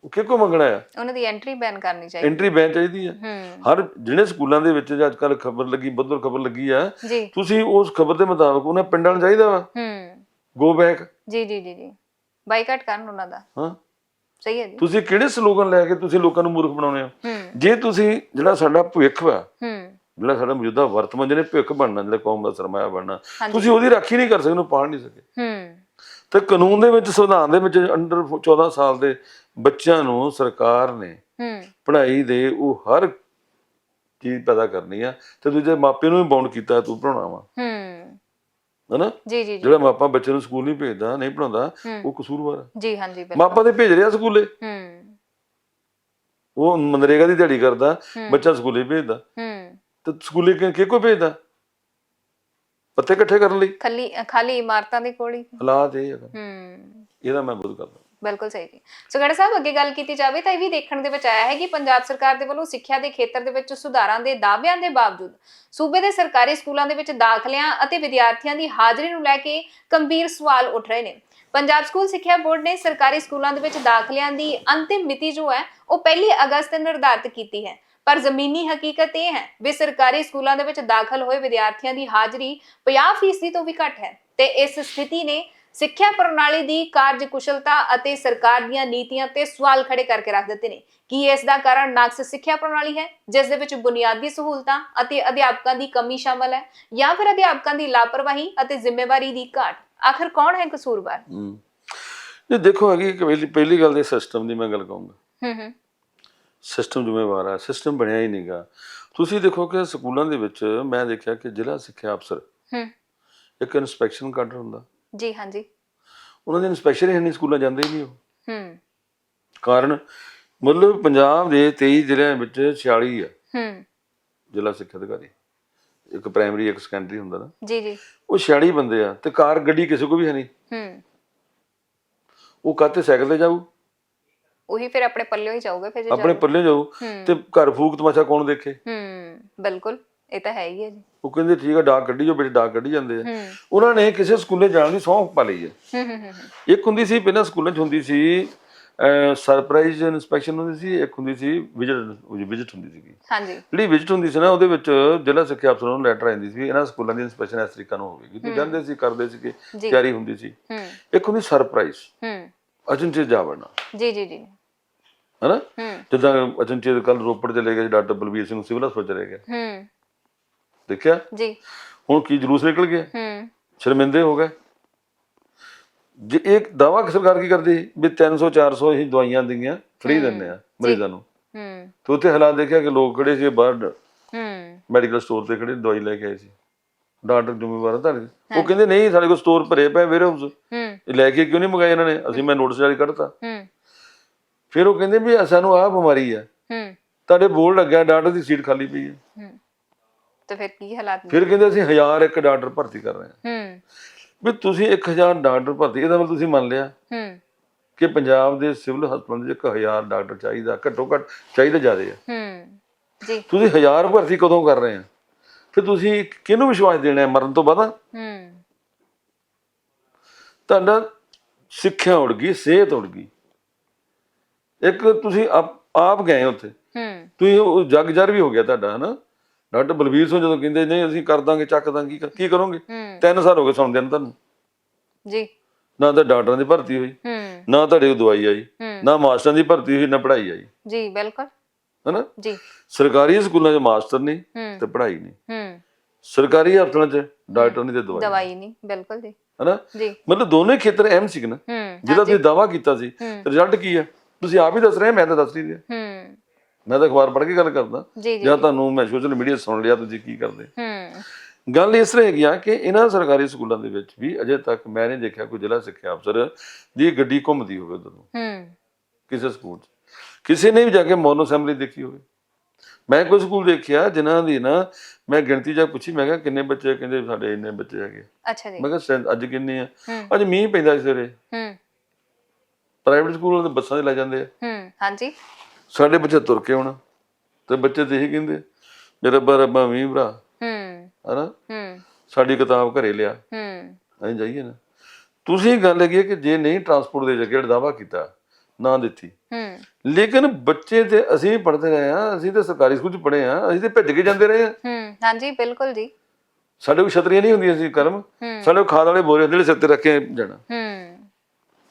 ਉਹ ਕਿਹਕੋ ਮੰਗਣਾ ਆ ਉਹਨਾਂ ਦੀ ਐਂਟਰੀ ਬੈਨ ਕਰਨੀ ਚਾਹੀਦੀ। ਐਂਟਰੀ ਬੈਨ ਚਾਹੀਦੀ ਹੂੰ। ਹਰ ਜਿਹੜੇ ਸਕੂਲਾਂ ਦੇ ਵਿੱਚ ਅੱਜ ਕੱਲ ਖਬਰ ਲੱਗੀ ਬੱਦਲ ਖਬਰ ਲੱਗੀ ਆ ਤੁਸੀਂ ਉਸ ਖਬਰ ਦੇ ਮੁਤਾਬਕ ਉਹਨਾਂ ਪਿੰਡਾਂ ਨੂੰ ਚਾਹੀਦਾ ਵਾ? ਹੂੰ। ਗੋ ਬੈਕ ਜੀ ਜੀ ਜੀ ਜੀ। ਬਾਈਕਾਟ ਕਰਨ ਉਹਨਾਂ ਦਾ। ਹਾਂ। ਸਹੀ ਹੈ ਜੀ। ਤੁਸੀਂ ਕਿਹੜੇ ਸਲੋਗਨ ਲੈ ਕੇ ਤੁਸੀਂ ਲੋਕਾਂ ਨੂੰ ਮੂਰਖ ਬਣਾਉਣੇ ਹੋ? ਹੂੰ। ਜੇ ਤੁਸੀਂ ਜਿਹੜਾ ਸਾਡਾ ਭਵਿੱਖ ਵਾ ਹੂੰ। ਜਿਹੜਾ ਸਾਡਾ ਮੌਜੂਦਾ ਵਰਤਮਾਨ ਜਿਹਨੇ ਭਵਿੱਖ ਬਣਨਾ ਜਿਹੜਾ ਕੌਮ ਦਾ ਸਰਮਾਇਆ ਬਣਨਾ। ਤੁਸੀਂ ਉਹਦੀ ਰਾਖੀ ਨਹੀਂ ਕਰ ਸਕਦੇ ਉਹਨੂੰ ਪਾਲ ਨਹੀਂ ਸਕੇ ਹੂੰ। ਤੇ ਕਾਨੂੰਨ ਦੇ ਵਿੱਚ ਸੰਵਿਧਾਨ ਦੇ ਵਿੱਚ ਅੰਡਰ 14 ਸਾਲ ਦੇ ਬੱਚਿਆਂ ਨੂੰ ਸਰਕਾਰ ਨੇ ਹੂੰ। ਪੜ੍ਹਾਈ ਦੇ ਉਹ ਹਰ ਚੀਜ਼ ਪੈਦਾ ਕਰਨੀ ਆ ਤੇ ਦੂਜੇ ਮਾਪਿਆਂ ਨੂੰ ਵੀ ਬਾਉਂਡ ਕੀਤਾ ਤੂੰ ਪੜਾਉਣਾ ਵਾ। ਹੂੰ। ਹਨਾ? ਜੀ ਜੀ ਜਿਹੜਾ ਮਾਪਾ ਬੱਚੇ ਨੂੰ ਸਕੂਲ ਨਹੀਂ ਭੇਜਦਾ ਨਹੀਂ ਪੜਾਉਂਦਾ ਹੂੰ। ਉਹ ਕਸੂਰਵਾਰ ਆ। ਜੀ ਹਾਂਜੀ ਮਾਪਾ ਤੇ ਭੇਜ ਰਿਹਾ ਸਕੂਲੇ। ਹੂੰ। ਉਹ ਮਨਰੇਗਾ ਦੀ ਦਿਹਾੜੀ ਕਰਦਾ ਬੱਚਾ ਸਕੂਲੇ ਭੇਜਦਾ। ਹੂੰ। ਤੇ ਸਕੂਲੇ ਕਿ ਕਿ ਕੋਈ ਭੇਜਦਾ? ਪੱਤੇ ਇਕੱਠੇ ਕਰਨ ਲਈ। ਖਾਲੀ ਖਾਲੀ ਇਮਾਰਤਾਂ ਦੇ ਕੋਲ ਹੀ। ਹਾਲਾਤ ਇਹ ਹੂੰ। ਇਹਦਾ ਮੈਂ ਬਹੁਤ ਕਰਦਾ। ਬਿਲਕੁਲ ਸਹੀ ਜੀ। ਸੋ ਗੜਾ ਸਾਹਿਬ, ਅੱਗੇ ਗੱਲ ਕੀਤੀ ਜਾਵੇ ਤਾਂ ਇਹ ਵੀ ਦੇਖਣ ਦੇ ਵਿੱਚ ਆਇਆ ਹੈ ਕਿ ਪੰਜਾਬ ਸਰਕਾਰ ਦੇ ਵੱਲੋਂ ਸਿੱਖਿਆ ਦੇ ਖੇਤਰ ਦੇ ਵਿੱਚ ਸੁਧਾਰਾਂ ਦੇ ਦਾਅਵਿਆਂ ਦੇ ਬਾਵਜੂਦ ਸੂਬੇ ਦੇ ਸਰਕਾਰੀ ਸਕੂਲਾਂ ਦੇ ਵਿੱਚ ਦਾਖਲਿਆਂ ਅਤੇ ਵਿਦਿਆਰਥੀਆਂ ਦੀ ਹਾਜ਼ਰੀ ਨੂੰ ਲੈ ਕੇ ਗੰਭੀਰ ਸਵਾਲ ਉੱਠ ਰਹੇ ਨੇ। ਪੰਜਾਬ ਸਕੂਲ ਸਿੱਖਿਆ ਬੋਰਡ ਨੇ ਸਰਕਾਰੀ ਸਕੂਲਾਂ ਦੇ ਵਿੱਚ ਦਾਖਲਿਆਂ ਦੀ ਅੰਤਿਮ ਮਿਤੀ ਜੋ ਹੈ, ਉਹ 1 ਅਗਸਤ ਨਿਰਧਾਰਿਤ ਕੀਤੀ ਹੈ। ਪਰ ਜ਼ਮੀਨੀ ਹਕੀਕਤ ਇਹ ਹੈ ਵੀ ਸਰਕਾਰੀ ਸਕੂਲਾਂ ਦੇ ਵਿੱਚ ਦਾਖਲ ਹੋਏ ਵਿਦਿਆਰਥੀਆਂ ਦੀ ਹਾਜ਼ਰੀ 50% ਤੋਂ ਵੀ ਘੱਟ ਹੈ ਤੇ ਇਸ ਸਥਿਤੀ ਨੇ ਸਿੱਖਿਆ ਪ੍ਰਣਾਲੀ ਦੀ ਕਾਰਜਕੁਸ਼ਲਤਾ ਅਤੇ ਸਰਕਾਰ ਦੀਆਂ ਨੀਤੀਆਂ ਤੇ ਸਵਾਲ ਖੜੇ ਕਰਕੇ ਰੱਖ ਦਿੱਤੇ ਨੇ। ਕੀ ਇਸ ਦਾ ਕਾਰਨ ਨਾਕਸ ਸਿੱਖਿਆ ਪ੍ਰਣਾਲੀ ਹੈ ਜਿਸ ਦੇ ਵਿੱਚ ਬੁਨਿਆਦੀ ਸਹੂਲਤਾਂ ਅਤੇ ਅਧਿਆਪਕਾਂ ਦੀ ਕਮੀ ਸ਼ਾਮਲ ਹੈ ਜਾਂ ਫਿਰ ਅਧਿਆਪਕਾਂ ਦੀ ਲਾਪਰਵਾਹੀ ਅਤੇ ਜ਼ਿੰਮੇਵਾਰੀ ਦੀ ਘਾਟ? ਆਖਰ ਕੌਣ ਹੈ ਕਸੂਰਵਾਰ? ਇਹ ਦੇਖੋ ਹੈਗੀ ਕਿ ਪਹਿਲੀ ਗੱਲ ਦੇ ਸਿਸਟਮ ਦੀ ਮੈਂ ਗੱਲ ਕਹੂੰਗਾ। ਹੂੰ ਹੂੰ। ਸਿਸਟਮ ਜ਼ਿੰਮੇਵਾਰ ਹੈ ਸਿਸਟਮ ਬਣਿਆ ਹੀ ਨਹੀਂਗਾ ਤੁਸੀਂ ਦੇਖੋ ਕਿ ਸਕੂਲਾਂ ਦੇ ਵਿੱਚ ਮੈਂ ਦੇਖਿਆ ਕਿ ਜ਼ਿਲ੍ਹਾ ਸਿੱਖਿਆ ਅਫਸਰ ਹੂੰ। ਇੱਕ ਇਨਸਪੈਕਸ਼ਨ ਕਾਰਡ ਹੁੰਦਾ। ਜੀ ਹਾਂਜੀ। ਉਹਨਾਂ ਦੀ ਇਨਸਪੈਕਸ਼ਨ ਨਹੀਂ ਸਕੂਲਾਂ ਜਾਂਦੇ ਹੀ ਨਹੀਂ ਉਹ। ਹੂੰ। ਕਾਰਨ ਮਤਲਬ ਪੰਜਾਬ ਦੇ 23 ਜ਼ਿਲ੍ਹਿਆਂ ਵਿੱਚ 46 ਆ। ਹੂੰ। ਜ਼ਿਲ੍ਹਾ ਸਿੱਖਿਆ ਅਧਿਕਾਰੀ। ਇੱਕ ਪ੍ਰਾਇਮਰੀ ਇੱਕ ਸੈਕੰਡਰੀ ਹੁੰਦਾ ਨਾ। ਜੀ ਜੀ। ਉਹ 46 ਬੰਦੇ ਆ ਤੇ ਕਾਰ ਗੱਡੀ ਕਿਸੇ ਕੋ ਵੀ ਹੈ ਨਹੀਂ। ਹੂੰ। ਉਹ ਕਾਤੇ ਸਾਈਕਲ ਤੇ ਜਾਊ? ਉਹੀ ਫਿਰ ਆਪਣੇ ਪੱਲਿਓਂ ਹੀ ਜਾਊਗਾ ਫਿਰ ਜੇ ਆਪਣੇ ਪੱਲੇ ਜਾਊ ਤੇ ਘਰ ਫੂਕ ਤਮਾਸ਼ਾ ਕੌਣ ਦੇਖੇ? ਹੂੰ ਬਿਲਕੁਲ। ਇਹ ਤਾਂ ਹੈ ਹੀ ਹੈ ਜੀ। ਉਹ ਕਹਿੰਦੇ ਠੀਕ ਆ ਡਾਕ ਕੱਢੀ ਜੋ ਬੇਟੇ ਡਾਕ ਕੱਢੀ ਜਾਂਦੇ ਆ। ਉਹਨਾਂ ਨੇ ਕਿਸੇ ਸਕੂਲੇ ਜਾਣ ਦੀ ਸੌਂਹ ਪਾ ਲਈ ਹੈ ਇੱਕ ਹੁੰਦੀ ਸੀ ਪਹਿਲਾਂ ਸਕੂਲਾਂ 'ਚ ਹੁੰਦੀ ਸੀ ਸਰਪ੍ਰਾਈਜ਼ ਇਨਸਪੈਕਸ਼ਨ ਹੁੰਦੀ ਸੀ ਇੱਕ ਹੁੰਦੀ ਸੀ ਵਿਜ਼ਿਟ ਵਿਜ਼ਿਟ ਹੁੰਦੀ ਸੀਗੀ। ਹਾਂਜੀ। ਜਿਹੜੀ ਵਿਜ਼ਿਟ ਹੁੰਦੀ ਸੀ ਨਾ ਉਹਦੇ ਵਿੱਚ ਜ਼ਿਲ੍ਹਾ ਸਿੱਖਿਆ ਅਫਸਰ ਨੂੰ ਲੈਟਰ ਆਉਂਦੀ ਸੀ ਇਹਨਾਂ ਸਕੂਲਾਂ ਦੀ ਇਨਸਪੈਕਸ਼ਨ ਇਸ ਤਰੀਕਾ ਨਾਲ ਹੋਵੇਗੀ। ਤੇ ਜਾਂਦੇ ਸੀ ਕਰਦੇ ਸੀਗੇ ਜੀ। ਤਿਆਰੀ ਹੁੰਦੀ ਸੀ। ਇੱਕ ਹੁੰਦੀ ਸਰਪ੍ਰਾਈਜ਼ ਹੂੰ। ਅਚਨਚੇਤ ਜਾ ਵੜਨਾ। ਜੀ ਜੀ ਜੀ। ਹੈਨਾ? ਜਿੱਦਾਂ ਅਚਨਚੇਤ ਕੱਲ ਰੋਪੜ ਚਲੇ ਗਏ ਡਾਕਟਰ ਬਲਬੀਰ ਸਿੰਘ ਸਿਵਲ ਹਸਪਤਾਲ ਚਲੇ ਗਏ। ਹੂੰ। ਦੇਖਿਆ? ਜੀ। ਹੁਣ ਕੀ ਜਲੂਸ ਨਿਕਲ ਗਿਆ? ਹੂੰ। ਸ਼ਰਮਿੰਦੇ ਹੋ ਗਏ? ਜੇ ਇੱਕ ਦਾਵਾ ਸਰਕਾਰ ਕੀ ਕਰਦੀ? ਵੀ 300 400 ਹੀ ਦਵਾਈਆਂ ਦਿੰਗੀਆਂ ਫ੍ਰੀ ਦਿੰਦੇ ਆ ਮਰੀਜ਼ਾਂ ਨੂੰ। ਹੂੰ। ਤੇ ਉੱਥੇ ਹਾਲਾਤ ਦੇਖਿਆ ਕਿ ਲੋਕ ਖੜੇ ਸੀ? ਬਾਹਰ ਹੂੰ। ਮੈਡੀਕਲ ਸਟੋਰ ਤੇ ਖੜੇ ਦਵਾਈ ਲੈ ਕੇ ਆਏ ਸੀ। ਡਾਕਟਰ ਜ਼ਿੰਮੇਵਾਰ ਆ ਤੁਹਾਡੇ ਉਹ ਕਹਿੰਦੇ ਨਹੀਂ ਸਾਡੇ ਕੋਲ ਸਟੋਰ ਭਰੇ ਪਏ ਵੇਰੇ ਹਾਊਸ ਹੂੰ। ਇਹ ਲੈ ਕੇ ਕਿਉਂ ਨਹੀਂ ਮੰਗਾਏ ਇਹਨਾਂ ਨੇ? ਅਸੀਂ ਮੈਂ ਨੋਟਿਸ ਜਾਰੀ ਕੱਢਤਾ। ਹੂੰ। ਫਿਰ ਉਹ ਕਹਿੰਦੇ ਵੀ ਸਾਨੂੰ ਆਹ ਬਿਮਾਰੀ ਆ। ਹੂੰ। ਤੁਹਾਡੇ ਬੋਰਡ ਲੱਗਿਆ ਡਾਕਟਰ ਦੀ ਸੀਟ ਖਾਲੀ ਪਈ ਹੈ ਹੂੰ। ਤਾਂ ਫਿਰ ਕੀ ਹਾਲਾਤ ਨੇ? ਫਿਰ ਕਹਿੰਦੇ ਅਸੀਂ ਹਜ਼ਾਰ ਇੱਕ ਡਾਕਟਰ ਭਰਤੀ ਕਰ ਰਹੇ ਹਾਂ। ਹੂੰ। ਵੀ ਤੁਸੀਂ 1000 ਡਾਕਟਰ ਭਰਤੀ ਇਹਦਾ ਮਤਲਬ ਤੁਸੀਂ ਮੰਨ ਲਿਆ ਹੂੰ। ਕਿ ਪੰਜਾਬ ਦੇ ਸਿਵਲ ਹਸਪਤਾਲਾਂ ਦੇ 1000 ਡਾਕਟਰ ਚਾਹੀਦਾ ਘੱਟੋ ਘੱਟ ਚਾਹੀਦਾ ਜ਼ਿਆਦਾ ਹੈ ਹੂੰ। ਜੀ। ਤੁਸੀਂ ਹਜ਼ਾਰ ਭਰਤੀ ਕਦੋਂ ਕਰ ਰਹੇ ਆ? ਫਿਰ ਤੁਸੀਂ ਕਿਹਨੂੰ ਵਿਸ਼ਵਾਸ ਦੇਣਾ ਹੈ ਮਰਨ ਤੋਂ ਬਾਅਦ? ਹੂੰ। ਤੁਹਾਡਾ ਸਿੱਖਿਆ ਉੜ ਗਈ ਸਿਹਤ ਉੜ ਗਈ। ਇੱਕ ਤੁਸੀਂ ਆਪ ਆਪ ਗਏ ਉੱਥੇ। ਹੂੰ। ਤੁਸੀਂ ਉਹ ਜਗ ਜਰ ਵੀ ਹੋ ਗਿਆ ਤੁਹਾਡਾ ਹਨਾ? ਡਾਕਟਰ ਬਲਵੀਰ ਸਿੰਘ ਜਦੋਂ ਕਹਿੰਦੇ ਨਹੀਂ ਅਸੀਂ ਕਰ ਦਾਂਗੇ ਚੱਕ ਦਾਂਗੇ ਕੀ ਕਰ- ਕੀ ਕਰੋਗੇ? ਹੂੰ। ਤਿੰਨ ਸਾਲ ਹੋ ਗਏ ਸੁਣਦੇ ਨੂੰ ਤੁਹਾਨੂੰ। ਜੀ। ਨਾ ਤਾਂ ਡਾਕਟਰਾਂ ਦੀ ਭਰਤੀ ਹੋਈ ਹੂੰ। ਨਾ ਤੁਹਾਡੇ ਕੋਲ ਦਵਾਈ ਆਈ ਨਾ ਮਾਸਟਰਾਂ ਦੀ ਭਰਤੀ ਹੋਈ ਨਾ ਪੜ੍ਹਾਈ ਆਈ। ਜੀ ਬਿਲਕੁਲ। ਹਨਾ? ਜੀ। ਸਰਕਾਰੀ ਸਕੂਲਾਂ 'ਚ ਮਾਸਟਰ ਨਹੀਂ ਤੇ ਪੜ੍ਹਾਈ ਨਹੀਂ। ਹੂੰ। ਸਰਕਾਰੀ ਹਸਪਤਾਲਾਂ 'ਚ ਡਾਕਟਰ ਨਹੀਂ ਤੇ ਦਵਾਈ ਦਵਾਈ ਨਹੀਂ। ਬਿਲਕੁਲ ਜੀ। ਹਨਾ? ਜੀ। ਮਤਲਬ ਦੋਨੇ ਖੇਤਰ ਅਹਿਮ ਸੀ ਨਾ? ਜਿਹਦਾ ਤੁਸੀਂ ਦਾਵਾ ਕੀਤਾ ਸੀ। ਰਿਜ਼ਲਟ ਕੀ ਹੈ ਤੁਸੀਂ ਆਪ ਹੀ ਦੱਸ ਰਹੇ ਮੈਂ ਤਾਂ ਦੱਸ ਨਹੀਂ ਰਿਹਾ। ਹੂੰ। ਮੈਂ ਤਾਂ ਅਖਬਾਰ ਪੜ੍ਹ ਕੇ ਗੱਲ ਕਰਦਾ। ਜੀ ਤੁਹਾਨੂੰ ਮੈਂ ਸੋਸ਼ਲ ਮੀਡੀਆ ਸੁਣ ਲਿਆ ਤੁਸੀਂ ਕੀ ਕਰਦੇ? ਹੂੰ। ਗੱਲ ਇਸ ਤਰ੍ਹਾਂ ਹੈਗੀ ਆ ਕਿ ਇਹਨਾਂ ਸਰਕਾਰੀ ਸਕੂਲਾਂ ਦੇ ਵਿੱਚ ਵੀ ਅਜੇ ਤੱਕ ਮੈਂ ਨਹੀਂ ਦੇਖਿਆ ਕੋਈ ਜ਼ਿਲ੍ਹਾ ਸਿੱਖਿਆ ਅਫਸਰ ਦੀ ਗੱਡੀ ਘੁੰਮਦੀ ਹੋਵੇ ਉਧਰ ਨੂੰ। ਹੂੰ। ਕਿਸੇ ਸਕੂਲ 'ਚ। ਕਿਸੇ ਨੇ ਵੀ ਜਾ ਕੇ ਮੋਨੋ ਅਸੈਂਬਲੀ ਦੇਖੀ ਹੋਵੇ। ਮੈਂ ਕੋਈ ਸਕੂਲ ਦੇਖਿਆ ਜਿਨ੍ਹਾਂ ਦੀ ਨਾ ਮੈਂ ਗਿਣਤੀ ਜਾ ਪੁੱਛੀ ਮੈਂ ਕਿਹਾ ਕਿੰਨੇ ਬੱਚੇ ਕਹਿੰਦੇ ਸਾਡੇ ਇੰਨੇ ਬੱਚੇ ਹੈਗੇ। ਅੱਛਾ ਜੀ। ਮੈਂ ਕਿਹਾ ਅੱਜ ਕਿੰਨੇ ਆ? ਅੱਜ ਮੀਂਹ ਪੈਂਦਾ ਸੀ ਸਵੇਰੇ। ਹੂੰ। ਪ੍ਰਾਈਵੇਟ ਸਕੂਲਾਂ ਦੇ ਬੱਸਾਂ 'ਚ ਲੈ ਜਾਂਦੇ ਆ। ਹੂੰ ਹਾਂਜੀ। ਸਾਡੇ ਬੱਚੇ ਤੁਰ ਕੇ ਆਉਣਾ। ਤੇ ਬੱਚੇ ਤੇ ਇਹੀ ਕਹਿੰਦੇ ਮੇਰਾ ਰੱਬਾ ਰੱਬਾ ਮੀਂਹ ਭਰਾ ਹੂੰ। ਹਨਾ? ਹੂੰ। ਸਾਡੀ ਕਿਤਾਬ ਘਰੇ ਲਿਆ। ਹੂੰ। ਅਸੀਂ ਜਾਈਏ ਨਾ। ਤੁਸੀਂ ਗੱਲ ਹੈਗੀ ਹੈ ਕਿ ਜੇ ਨਹੀਂ ਟਰਾਂਸਪੋਰਟ ਦੇ ਜਗ੍ਹਾ ਦਾਵਾ ਕੀਤਾ ਨਾ ਦਿੱਤੀ। ਹੂੰ। ਲੇਕਿਨ ਬੱਚੇ ਤੇ ਅਸੀਂ ਪੜ੍ਹਦੇ ਰਹੇ ਆ ਅਸੀਂ ਤੇ ਸਰਕਾਰੀ ਸਕੂਲ ਚ ਪੜ੍ਹੇ ਆ ਅਸੀਂ ਤੇ ਭੱਜ ਕੇ ਜਾਂਦੇ ਰਹੇ ਆ ਹੂੰ ਹਾਂਜੀ ਬਿਲਕੁਲ ਜੀ। ਸਾਡੇ ਕੋਲ ਛਤਰੀਆਂ ਨਹੀਂ ਹੁੰਦੀਆਂ ਸੀ ਕਰਮ। ਸਾਡੇ ਕੋਲ ਖਾਦ ਵਾਲੇ ਬੋਰੇ ਜਿਹੜੇ ਸਿਰ ਤੇ ਰੱਖ ਜਾਣਾ। ਹੂੰ।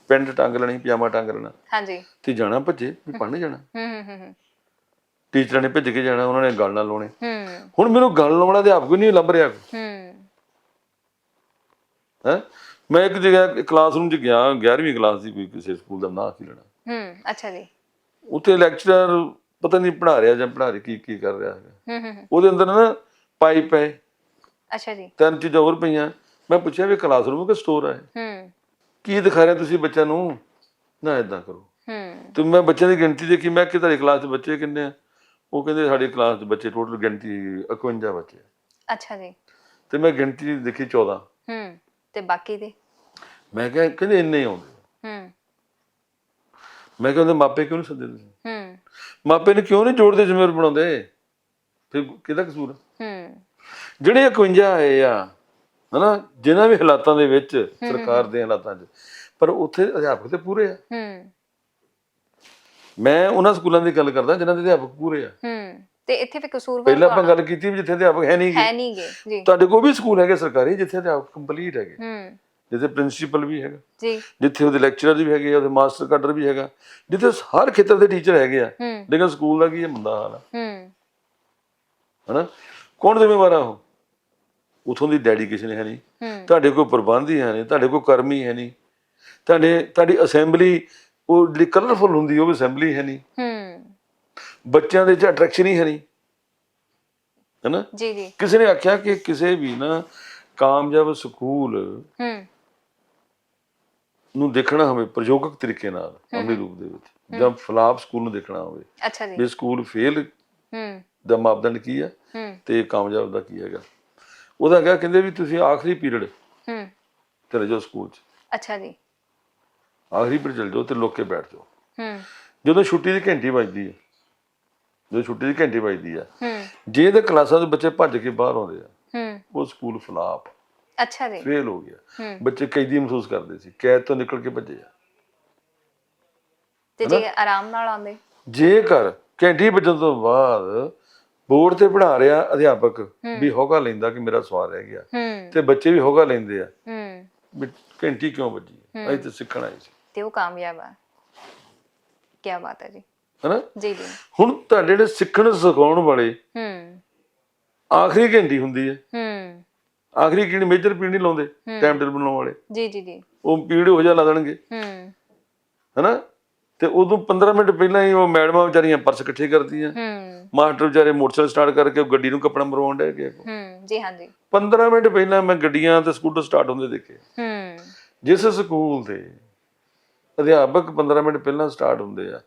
ਪੈਂਟ ਟੰਗ ਲੈਣੀ ਪਜਾਮਾ ਟੰਗ ਲੈਣਾ। ਹਾਂਜੀ। ਤੇ ਜਾਣਾ ਭੱਜੇ ਵੀ ਪੜ੍ਹਨ ਜਾਣਾ। ਹੂੰ ਹੂੰ ਹੂੰ ਟੀਚਰਾਂ ਨੇ ਭੱਜ ਕੇ ਜਾਣਾ ਉਹਨਾਂ ਨੇ ਗੱਲ ਨਾਲ ਲਾਉਣੇ। ਹੂੰ। ਹੁਣ ਮੈਨੂੰ ਗੱਲ ਲਾਉਣ ਵਾਲਾ ਅਧਿਆਪਕ ਹੀ ਨਹੀਂ ਲੱਭ ਰਿਹਾ। ਹੂੰ। ਹੈ? ਮੈਂ ਇੱਕ ਜਗ੍ਹਾ ਕਲਾਸਰੂਮ 'ਚ ਗਿਆ 11ਵੀਂ ਕਲਾਸ ਦੀ ਕੋਈ ਕਿਸੇ ਸਕੂਲ ਦਾ ਨਾਂ ਕੀ ਲੈਣਾ। ਹੂੰ ਅੱਛਾ ਜੀ। ਉੱਥੇ ਲੈਕਚਰਰ ਪਤਾ ਨਹੀਂ ਪੜ੍ਹਾ ਰਿਹਾ ਜਾਂ ਪੜ੍ਹਾ ਰਿਹਾ ਕੀ ਕੀ ਕਰ ਰਿਹਾ ਹੈਗਾ। ਹੂੰ ਹੂੰ ਉਹਦੇ ਅੰਦਰ ਨਾ ਪਾਈਪ ਹੈ। ਅੱਛਾ ਜੀ। ਤਿੰਨ ਚੀਜ਼ਾਂ ਹੋਰ ਪਈਆਂ। ਮੈਂ ਪੁੱਛਿਆ ਵੀ ਕਲਾਸਰੂਮ ਕਿ ਸਟੋਰ ਹੈ ਹੂੰ। ਕੀ ਦਿਖਾ ਰਹੇ ਤੁਸੀਂ ਬੱਚਿਆਂ ਨੂੰ? ਨਾ ਇਦਾਂ ਕਰੋ। ਹੂੰ। ਤੇ ਮੈਂ ਬੱਚਿਆਂ ਦੀ ਗਿਣਤੀ ਦੇਖੀ ਮੈਂ ਕਿ ਤੁਹਾਡੀ ਕਲਾਸ 'ਚ ਬੱਚੇ ਕਿੰਨੇ ਆ? ਉਹ ਕਹਿੰਦੇ ਸਾਡੀ ਕਲਾਸ 'ਚ ਬੱਚੇ ਟੋਟਲ ਗਿਣਤੀ 51 ਬੱਚੇ ਆ। ਅੱਛਾ ਜੀ। ਤੇ ਮੈਂ ਗਿਣਤੀ ਦੇਖੀ 14 ਹੂੰ ਤੇ ਬਾਕੀ ਦੇ? ਮੈਂ ਕਿਹਾ ਕਹਿੰਦੇ ਇੰਨੇ ਹੀ ਆਉਂਦੇ। ਹੂੰ। ਮੈਂ ਕਿਹਾ ਉਹਦੇ ਮਾਪੇ ਕਿਉਂ ਨਹੀਂ ਸੱਦੇ ਤੁਸੀਂ? ਹੂੰ। ਮਾਪੇ ਨੇ ਕਿਉਂ ਨਹੀਂ ਜੋੜਦੇ ਜ਼ਿੰਮੇਵਾਰ ਬਣਾਉਂਦੇ? ਫਿਰ ਕਿਹਦਾ ਕਸੂਰ ਆ? ਹੂੰ। ਜਿਹੜੇ 51 ਆਏ ਆ ਹਨਾ? ਜਿਨ੍ਹਾਂ ਵੀ ਹਾਲਾਤਾਂ ਦੇ ਵਿੱਚ ਸਰਕਾਰ ਦੇ ਹਾਲਾਤਾਂ 'ਚ। ਪਰ ਉੱਥੇ ਅਧਿਆਪਕ ਤੇ ਪੂਰੇ ਆ। ਹੂੰ। ਮੈਂ ਉਹਨਾਂ ਸਕੂਲਾਂ ਦੀ ਗੱਲ ਕਰਦਾ ਜਿਨ੍ਹਾਂ ਦੇ ਅਧਿਆਪਕ ਪੂਰੇ ਆ। ਹੂੰ। ਤੇ ਇੱਥੇ ਵੀ ਕਸੂਰ ਪਹਿਲਾਂ ਆਪਾਂ ਗੱਲ ਕੀਤੀ ਵੀ ਜਿੱਥੇ ਅਧਿਆਪਕ ਹੈ ਨਹੀਂ ਹੈ ਨਹੀਂਗੇ ਜੀ। ਤੁਹਾਡੇ ਕੋਲ ਵੀ ਸਕੂਲ ਹੈਗੇ ਸਰਕਾਰੀ ਜਿੱਥੇ ਅਧਿਆਪਕ ਕੰਪਲੀਟ ਹੈਗੇ। ਹੂੰ। ਜਿੱਥੇ ਪ੍ਰਿੰਸੀਪਲ ਵੀ ਹੈਗਾ। ਜੀ। ਜਿੱਥੇ ਉਹਦੇ ਲੈਕਚਰਰ ਵੀ ਹੈਗੇ ਆ ਉਹਦੇ ਮਾਸਟਰ ਕਾਡਰ ਵੀ ਹੈਗਾ। ਜਿੱਥੇ ਹਰ ਖੇਤਰ ਦੇ ਟੀਚਰ ਹੈਗੇ ਆ। ਲੇਕਿਨ ਸਕੂਲ ਦਾ ਕੀ ਹੈ ਮੰਦਾ ਹਾਲ ਆ। ਹੂੰ। ਹਨਾ? ਕੌਣ ਜ਼ਿੰਮੇਵਾਰ ਆ ਉਹ? ਉਥੋਂ ਦੀ ਡੈਡੀਕੇਸ਼ਨ ਹੈ ਨਹੀਂ। ਤੁਹਾਡੇ ਕੋਲ ਪ੍ਰਬੰਧ ਹੀ ਹੈ ਨਹੀਂ ਤੁਹਾਡੇ ਕੋਲ ਕਰਮੀ ਹੈ ਨਹੀਂ। ਤੁਹਾਡੇ ਤੁਹਾਡੀ ਅਸੈਂਬਲੀ ਉਹ ਜਿਹੜੀ ਕਲਰਫੁਲ ਹੁੰਦੀ ਉਹ ਵੀ ਅਸੈਂਬਲੀ ਹੈ ਨਹੀਂ। ਹੂੰ। ਬੱਚਿਆਂ ਦੇ ਚ ਅਟਰੈਕਸ਼ਨ ਹੀ ਹੈ ਨਹੀਂ। ਹੈਨਾ? ਜੀ ਜੀ। ਕਿਸੇ ਨੇ ਆਖਿਆ ਕਿ ਕਿਸੇ ਵੀ ਨਾ ਕਾਮਯਾਬ ਸਕੂਲ ਹੂੰ। ਨੂੰ ਦੇਖਣਾ ਹੋਵੇ ਪ੍ਰਯੋਗਿਕ ਤਰੀਕੇ ਨਾਲ ਅਮਲੀ ਰੂਪ ਦੇ ਵਿੱਚ ਜਾਂ ਫਲਾਪ ਸਕੂਲ ਨੂੰ ਦੇਖਣਾ ਹੋਵੇ। ਅੱਛਾ ਜੀ। ਵੀ ਸਕੂਲ ਫੇਲ ਹੂੰ। ਦਾ ਮਾਪਦੰਡ ਕੀ ਹੈ ਹੂੰ। ਤੇ ਕਾਮਯਾਬ ਦਾ ਕੀ ਹੈਗਾ। ਉਹਦਾ ਹੈਗਾ ਕਹਿੰਦੇ ਵੀ ਤੁਸੀਂ ਆਖਰੀ ਪੀਰੀਅਡ ਹੂੰ। ਚਲੇ ਜਾਓ ਸਕੂਲ 'ਚ। ਅੱਛਾ ਜੀ। ਆਖਰੀ ਪੀਰੀਅਡ ਚਲੇ ਜਾਓ ਤੇ ਲੋਕ ਬੈਠ ਜਾਓ। ਹੂੰ। ਜਦੋਂ ਛੁੱਟੀ ਦੀ ਘੰਟੀ ਵੱਜਦੀ ਹੈ ਜਦੋਂ ਛੁੱਟੀ ਦੀ ਘੰਟੀ ਵੱਜਦੀ ਹੈ ਹੂੰ। ਜੇ ਤੇ ਕਲਾਸਾਂ 'ਚ ਬੱਚੇ ਭੱਜ ਕੇ ਬਾਹਰ ਆਉਂਦੇ ਆ ਹੂੰ। ਉਹ ਸਕੂਲ ਫਲਾਪ ਅੱਛਾ ਜੀ। ਫੇਲ ਹੋ ਗਿਆ। ਬੱਚੇ ਕੈਦੀ ਮਹਿਸੂਸ ਕਰਦੇ ਸੀ ਕੈਦ ਤੋਂ ਨਿਕਲ ਕੇ ਭੱਜੇ ਆ। ਤੇ ਜੇ ਆਰਾਮ ਨਾਲ ਆਉਂਦੇ। ਜੇਕਰ ਘੰਟੀ ਵੱਜਣ ਤੋਂ ਬਾਅਦ ਬੋਰਡ ਤੇ ਪੜ੍ਹਾ ਰਿਹਾ ਅਧਿਆਪਕ ਵੀ ਹੋਗਾ ਲੈਂਦਾ ਕਿ ਮੇਰਾ ਸਵਾਲ ਰਹਿ ਗਿਆ। ਤੇ ਬੱਚੇ ਵੀ ਹੋਗਾ ਲੈਂਦੇ ਆ। ਹੂੰ। ਵੀ ਘੰਟੀ ਕਿਉਂ ਵੱਜੀ ਅਸੀਂ ਤਾਂ ਸਿੱਖਣ ਆਏ ਸੀ। ਤੇ ਉਹ ਕਾਮਯਾਬ ਆ। ਕੀ ਬਾਤ ਹੈ ਜੀ। ਹੈਨਾ? ਜੀ ਜੀ। ਹੁਣ ਤੁਹਾਡੇ ਜਿਹੜੇ ਸਿੱਖਣ ਸਿਖਾਉਣ ਵਾਲੇ ਹੂੰ। ਆਖਰੀ ਘੰਟੀ ਹੁੰਦੀ ਹੈ ਹੂੰ। ਆਖਰੀ ਕਿਹੜੀ ਮੇਜਰ ਪੀੜ ਨਹੀਂ ਲਾਉਂਦੇ ਟਾਈਮ ਟੇਬਲ ਬਣਾਉਣ ਵਾਲੇ। ਜੀ ਜੀ ਜੀ। ਉਹ ਪੀੜ ਹੋ ਜਾ ਲਾ ਦੇਣਗੇ। ਹੂੰ। ਹੈਨਾ? ਤੇ ਉਦੋਂ 15 ਮਿੰਟ ਪਹਿਲਾਂ ਹੀ ਉਹ ਮੈਡਮਾਂ ਵਿਚਾਰੀਆਂ ਪਰਸ ਇਕੱਠੇ ਕਰਦੀਆਂ। ਹੂੰ। ਮਾਸਟਰ ਵਿਚਾਰੇ ਮੋਟਰਸਾਈਕਲ ਸਟਾਰਟ ਕਰਕੇ ਉਹ ਗੱਡੀ ਨੂੰ ਕੱਪੜਾ ਮਰਵਾਉਣ ਡੇ ਗਏ। ਹੂੰ ਜੀ ਹਾਂਜੀ। 15 ਮਿੰਟ ਪਹਿਲਾਂ ਮੈਂ ਗੱਡੀਆਂ ਤੇ ਸਕੂਟਰ ਸਟਾਰਟ ਹੁੰਦੇ ਦੇਖੇ। ਹੂੰ। ਜਿਸ ਸਕੂਲ ਦੇ ਅਧਿਆਪਕ 15 ਮਿੰਟ ਪਹਿਲਾਂ ਸਟਾਰਟ ਹੁੰਦੇ ਆ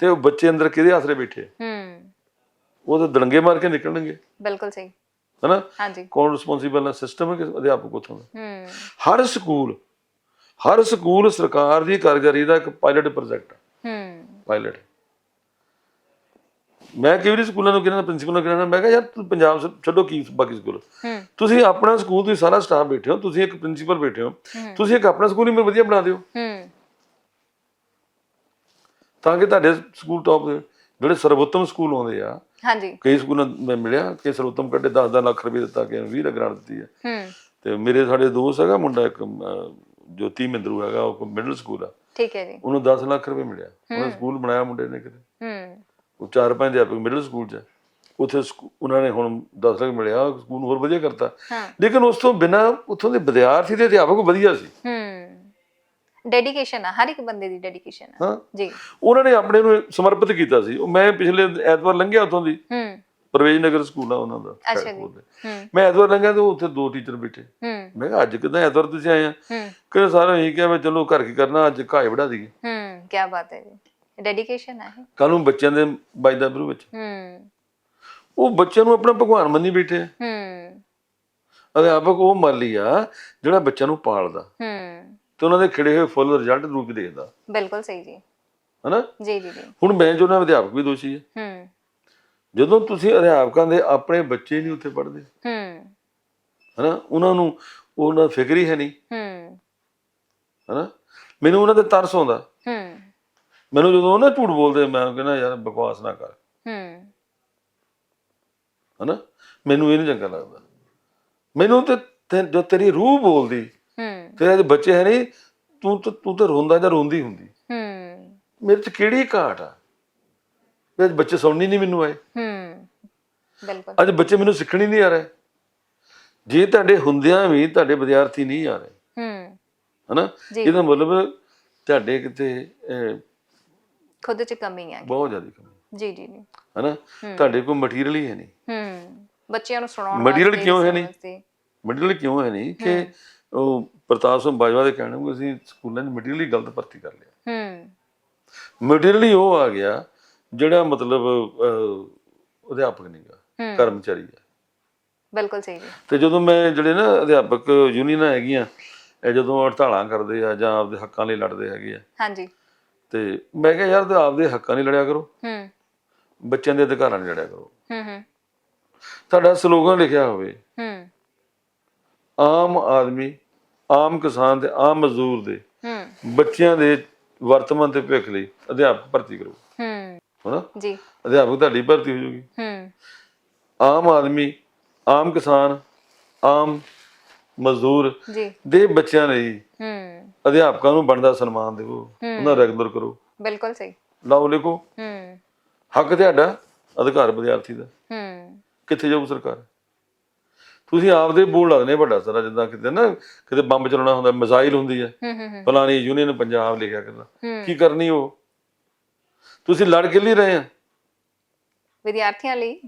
ਤੇ ਉਹ ਬੱਚੇ ਅੰਦਰ ਕਿਹਦੇ ਆਸਰੇ ਬੈਠੇ? ਹੂੰ। ਉਹ ਤਾਂ ਦੜੰਗੇ ਮਾਰ ਕੇ ਨਿਕਲਣਗੇ। ਬਿਲਕੁਲ ਸਹੀ। ਹੈਨਾ? ਹਾਂਜੀ। ਕੌਣ ਰਿਸਪੌਂਸੀਬਲ ਹੈ ਸਿਸਟਮ ਹੈ ਕਿ ਅਧਿਆਪਕ ਉੱਥੋਂ ਦਾ? ਹੂੰ। ਹਰ ਸਕੂਲ ਹਰ ਸਕੂਲ ਸਰਕਾਰ ਦੀ ਕਾਰਗਰੀ ਦਾ ਇੱਕ ਪਾਇਲਟ ਪ੍ਰੋਜੈਕਟ ਹੈ ਹੂੰ। ਪਾਇਲਟ। ਮੈਂ ਕਈ ਵਾਰੀ ਸਕੂਲਾਂ ਨੂੰ ਕਹਿੰਦਾ ਪ੍ਰਿੰਸੀਪਲ ਨੂੰ ਕਹਿੰਦਾ ਮੈਂ ਕਿਹਾ ਯਾਰ ਤੂੰ ਪੰਜਾਬ ਸ- ਛੱਡੋ ਕੀ ਬਾਕੀ ਸਕੂਲ। ਤੁਸੀਂ ਆਪਣਾ ਸਕੂਲ ਤੁਸੀਂ ਸਾਰਾ ਸਟਾਫ ਬੈਠੇ ਹੋ ਤੁਸੀਂ ਇੱਕ ਪ੍ਰਿੰਸੀਪਲ ਬੈਠੇ ਹੋ ਤੁਸੀਂ ਇੱਕ ਆਪਣਾ ਸਕੂਲ ਹੀ ਮੇਰੇ ਵਧੀਆ ਬਣਾ ਦਿਓ। ਹੂੰ। ਤਾਂ ਕਿ ਤੁਹਾਡੇ ਸਕੂਲ ਟੌਪ ਦੇ ਜਿਹੜੇ ਸਰਵੋਤਮ ਸਕੂਲ ਆਉਂਦੇ ਆ ਹਾਂਜੀ। ਕਈ ਸਕੂਲਾਂ ਮੈਂ ਮਿਲਿਆ ਕਿ ਸਰਵੋਤਮ ਕੱਢੇ 10-10 ਲੱਖ ਰੁਪਏ ਦਿੱਤਾ ਕਿ 20 ਲੱਖ ਗ੍ਰਾਂਟ ਦਿੱਤੀ ਹੈ ਹੂੰ। ਤੇ ਮੇਰੇ ਸਾਡੇ ਦੋਸਤ ਹੈਗਾ ਮੁੰਡਾ ਇੱਕ ਜੋਤੀ ਮਿੰਦਰੂ ਹੈਗਾ ਉਹ ਮਿਡਲ ਸਕੂਲ ਆ। ਠੀਕ ਹੈ ਜੀ। ਉਹਨੂੰ 10 ਲੱਖ ਰੁਪਏ ਮਿਲਿਆ। ਉਹਨੇ ਸਕੂਲ ਬਣਾਇਆ ਮੁੰਡੇ ਨੇ ਕਿਤੇ। ਹੂੰ। ਉਹ ਚਾਰ ਪੰਜ ਅਧਿਆਪਕ ਮਿਡਲ ਸਕੂਲ ਚ। ਉੱਥੇ ਉਹਨਾਂ ਨੇ ਹੁਣ 10 ਲੱਖ ਮਿਲਿਆ ਸਕੂਲ ਹੋਰ ਵਧੀਆ ਕਰਤਾ। ਹਾਂ। ਲੇਕਿਨ ਉਸ ਤੋਂ ਬਿਨਾ ਉੱਥੋਂ ਦੇ ਵਿਦਿਆਰਥੀ ਤੇ ਅਧਿਆਪਕ ਵਧੀਆ ਸੀ। ਹੂੰ। ਡੈਡੀਕੇਸ਼ਨ ਆ ਹਰ ਇੱਕ ਬੰਦੇ ਦੀ ਡੈਡੀਕੇਸ਼ਨ ਆ। ਜੀ। ਉਹਨਾਂ ਨੇ ਆਪਣੇ ਨੂੰ ਸਮਰਪਿਤ ਕੀਤਾ ਸੀ। ਉਹ ਮੈਂ ਪਿਛਲੇ ਐਤਵਾਰ ਲੰਘਿਆ ਉੱਥੋਂ ਦੀ। ਹੂੰ। ਪ੍ਰਵੇਸ਼ ਨਗਰ ਸਕੂਲ ਆ ਉਹਨਾਂ ਦਾ ਅੱਛਾ ਜੀ। ਹੂੰ। ਮੈਂ ਐਤਵਾਰ ਲੰਘਿਆ ਤੇ ਉੱਥੇ ਦੋ ਟੀਚਰ ਬੈਠੇ। ਹੂੰ। ਮੈਂ ਕਿਹਾ ਅੱਜ ਕਿਦਾਂ ਐਤਵਾਰ ਤੁਸੀਂ ਆਏ ਆ? ਹੂੰ। ਕਹਿੰਦੇ ਸਾਰੇ ਇਹੀ ਕਿਹਾ ਮੈਂ ਚਲੋ ਘਰ ਕੀ ਕਰਨਾ ਅੱਜ ਘਾਏ ਵੜਾ ਦਈਏ ਹੂੰ ਕੀ ਬਾਤ ਹੈ ਜੀ। ਡੈਡੀਕੇਸ਼ਨ ਇਹ। ਕੱਲ ਨੂੰ ਬੱਚਿਆਂ ਦੇ ਬਾਈਦਾ ਬਰੂ ਵਿੱਚ। ਹੂੰ। ਉਹ ਬੱਚਿਆਂ ਨੂੰ ਆਪਣਾ ਭਗਵਾਨ ਮੰਨੀ ਬੈਠੇ ਆ। ਹੂੰ। ਅਧਿਆਪਕ ਉਹ ਮਾਲੀ ਆ ਜਿਹੜਾ ਬੱਚਿਆਂ ਨੂੰ ਪਾਲਦਾ। ਹੂੰ। ਤੇ ਉਹਨਾਂ ਦੇ ਖਿੜੇ ਹੋਏ ਫੁੱਲ ਰਿਜ਼ਲਟ ਰੂਪ ਦੇਖਦਾ। ਬਿਲਕੁਲ ਸਹੀ ਜੀ। ਹਨਾ? ਜੀ ਜੀ ਜੀ। ਹੁਣ ਮੈਂ ਜੋ ਨਾ ਅਧਿਆਪਕ ਵੀ ਦੋਸ਼ੀ ਹੈ ਹੂੰ। ਜਦੋਂ ਤੁਸੀਂ ਅਧਿਆਪਕਾਂ ਦੇ ਆਪਣੇ ਬੱਚੇ ਨਹੀਂ ਉੱਥੇ ਪੜ੍ਹਦੇ ਹੂੰ। ਹਨਾ? ਉਹਨਾਂ ਨੂੰ ਉਹਨਾਂ ਦਾ ਫਿਕਰ ਹੀ ਹੈ ਨਹੀਂ। ਹੂੰ। ਹਨਾ? ਮੈਨੂੰ ਉਹਨਾਂ ਤੇ ਤਰਸ ਆਉਂਦਾ। ਹੂੰ। ਮੈਨੂੰ ਜਦੋਂ ਉਹ ਨਾ ਝੂਠ ਬੋਲਦੇ ਮੈਂ ਕਹਿੰਦਾ ਯਾਰ ਬਕਵਾਸ ਨਾ ਕਰ। ਹੂੰ। ਹਨਾ? ਮੈਨੂੰ ਇਹ ਨਹੀਂ ਚੰਗਾ ਲੱਗਦਾ। ਮੈਨੂੰ ਤੇ ਜੋ ਤੇਰੀ ਰੂਹ ਬੋਲਦੀ ਹੂੰ। ਤੇਰੇ ਦੇ ਬੱਚੇ ਹੈ ਨਹੀਂ ਤੂੰ ਤਾਂ ਤੂੰ ਤਾਂ ਰੋਂਦਾ ਜਾਂ ਰੋਂਦੀ ਹੁੰਦੀ। ਹੂੰ। ਮੇਰੇ ਚ ਕਿਹੜੀ ਘਾਟ ਆ? ਮੇਰੇ ਬੱਚੇ ਸੁਣਨੀ ਨਹੀਂ ਮੈਨੂੰ ਆਏ। ਹੂੰ ਬਿਲਕੁਲ। ਅੱਜ ਬੱਚੇ ਮੈਨੂੰ ਸਿੱਖਣ ਹੀ ਨਹੀਂ ਆ ਰਹੇ। ਜੇ ਤੁਹਾਡੇ ਹੁੰਦਿਆਂ ਵੀ ਤੁਹਾਡੇ ਵਿਦਿਆਰਥੀ ਨਹੀਂ ਆ ਰਹੇ ਹੂੰ। ਹਨਾ। ਇਹਦਾ ਮਤਲਬ ਤੁਹਾਡੇ ਕਿਤੇ ਖੁਦ ਚ ਕਮੀ ਆ ਬਹੁਤ ਜ਼ਿਆਦਾ ਕਮੀ। ਜੀ ਜੀ ਜੀ। ਹਨਾ? ਤੁਹਾਡੇ ਕੋਲ ਮਟੀਰੀਅਲ ਹੀ ਹੈ ਨਹੀਂ। ਹੂੰ ਬੱਚਿਆਂ ਨੂੰ ਸੁਣਾਉਣ ਵਾਸਤੇ, ਕਿਉਂ ਹੈ ਨਹੀਂ? ਮਟੀਰੀਅਲ ਕਿਉਂ ਹੈ ਨਹੀਂ ਕਿ ਉਹ ਪ੍ਰਤਾਪ ਸਿੰਘ ਬਾਜਵਾ ਦੇ ਕਹਿਣ ਨੂੰ ਅਸੀਂ ਸਕੂਲਾਂ 'ਚ ਮਟੀਰੀਅਲ ਹੀ ਗਲਤ ਭਰਤੀ ਕਰ ਲਿਆ। ਹੂੰ। ਮਟੀਰੀਅਲ ਹੀ ਉਹ ਆ ਗਿਆ ਜਿਹੜਾ ਮਤਲਬ ਅਧਿਆਪਕ ਨਹੀਂਗਾ। ਕਰਮਚਾਰੀ ਹੈ ਬਿਲਕੁਲ ਸਹੀ ਜੀ। ਤੇ ਜਦੋਂ ਮੈਂ ਜਿਹੜੇ ਨਾ ਅਧਿਆਪਕ ਯੂਨੀਅਨਾਂ ਹੈਗੀਆਂ ਇਹ ਜਦੋਂ ਹੜਤਾਲਾਂ ਕਰਦੇ ਆ ਜਾਂ ਆਪਦੇ ਹੱਕਾਂ ਲਈ ਲੜਦੇ ਹੈਗੇ ਆ। ਹਾਂਜੀ। ਤੇ ਮੈਂ ਕਿਹਾ ਯਾਰ ਤੇ ਆਪਦੇ ਹੱਕਾਂ ਲਈ ਲੜਿਆ ਕਰੋ। ਹੂੰ। ਬੱਚਿਆਂ ਦੇ ਅਧਿਕਾਰਾਂ ਲਈ ਲੜਿਆ ਕਰੋ। ਹੂੰ ਹੂੰ। ਤੁਹਾਡਾ ਸਲੋਗਨ ਲਿਖਿਆ ਹੋਵੇ ਹੂੰ। ਆਮ ਆਦਮੀ ਆਮ ਕਿਸਾਨ ਤੇ ਆਮ ਮਜ਼ਦੂਰ ਦੇ ਹੂੰ। ਬੱਚਿਆਂ ਦੇ ਵਰਤਮਾਨ ਤੇ ਭਵਿੱਖ ਲਈ ਅਧਿਆਪਕ ਭਰਤੀ ਕਰੋ। ਹਨਾ? ਜੀ। ਅਧਿਆਪਕ ਤੁਹਾਡੀ ਭਰਤੀ ਹੋ ਜਾਊਗੀ ਹੂੰ। ਆਮ ਆਦਮੀ ਆਮ ਕਿਸਾਨ ਆਮ ਮਜ਼ਦੂਰ ਜੀ। ਦੇ ਬੱਚਿਆਂ ਲਈ ਹੂੰ। ਅਧਿਆਪਕਾਂ ਨੂੰ ਬਣਦਾ ਸਨਮਾਨ ਦਿਵੋ। ਉਹਨਾਂ ਰੈਗੂਲਰ ਕਰੋ। ਬਿਲਕੁਲ ਸਹੀ। ਲਾਓ ਲਿਖੋ। ਹੂੰ। ਹੱਕ ਤੁਹਾਡਾ ਅਧਿਕਾਰ ਵਿਦਿਆਰਥੀ ਦਾ। ਹੂੰ। ਕਿੱਥੇ ਜਾਊ ਸਰਕਾਰ? ਤੁਸੀਂ ਆਪਦੇ ਬੋਲ ਲੱਗਦੇ ਵੱਡਾ ਸਾਰਾ ਜਿੱਦਾਂ ਕਿਤੇ ਨਾ ਕਿਤੇ ਬੰਬ ਚਲਾਉਣਾ ਹੁੰਦਾ ਮਿਜ਼ਾਈਲ ਹੁੰਦੀ ਹੈ ਫਲਾਣੀ ਯੂਨੀਅਨ ਪੰਜਾਬ ਲਿਖਿਆ ਕਰਦਾ ਹੂੰ। ਕੀ ਕਰਨੀ ਉਹ? ਤੁਸੀਂ ਲੜ ਕੇ ਲਈ ਰਹੇ ਆ। ਵਿਦਿਆਰਥੀਆਂ ਲਈ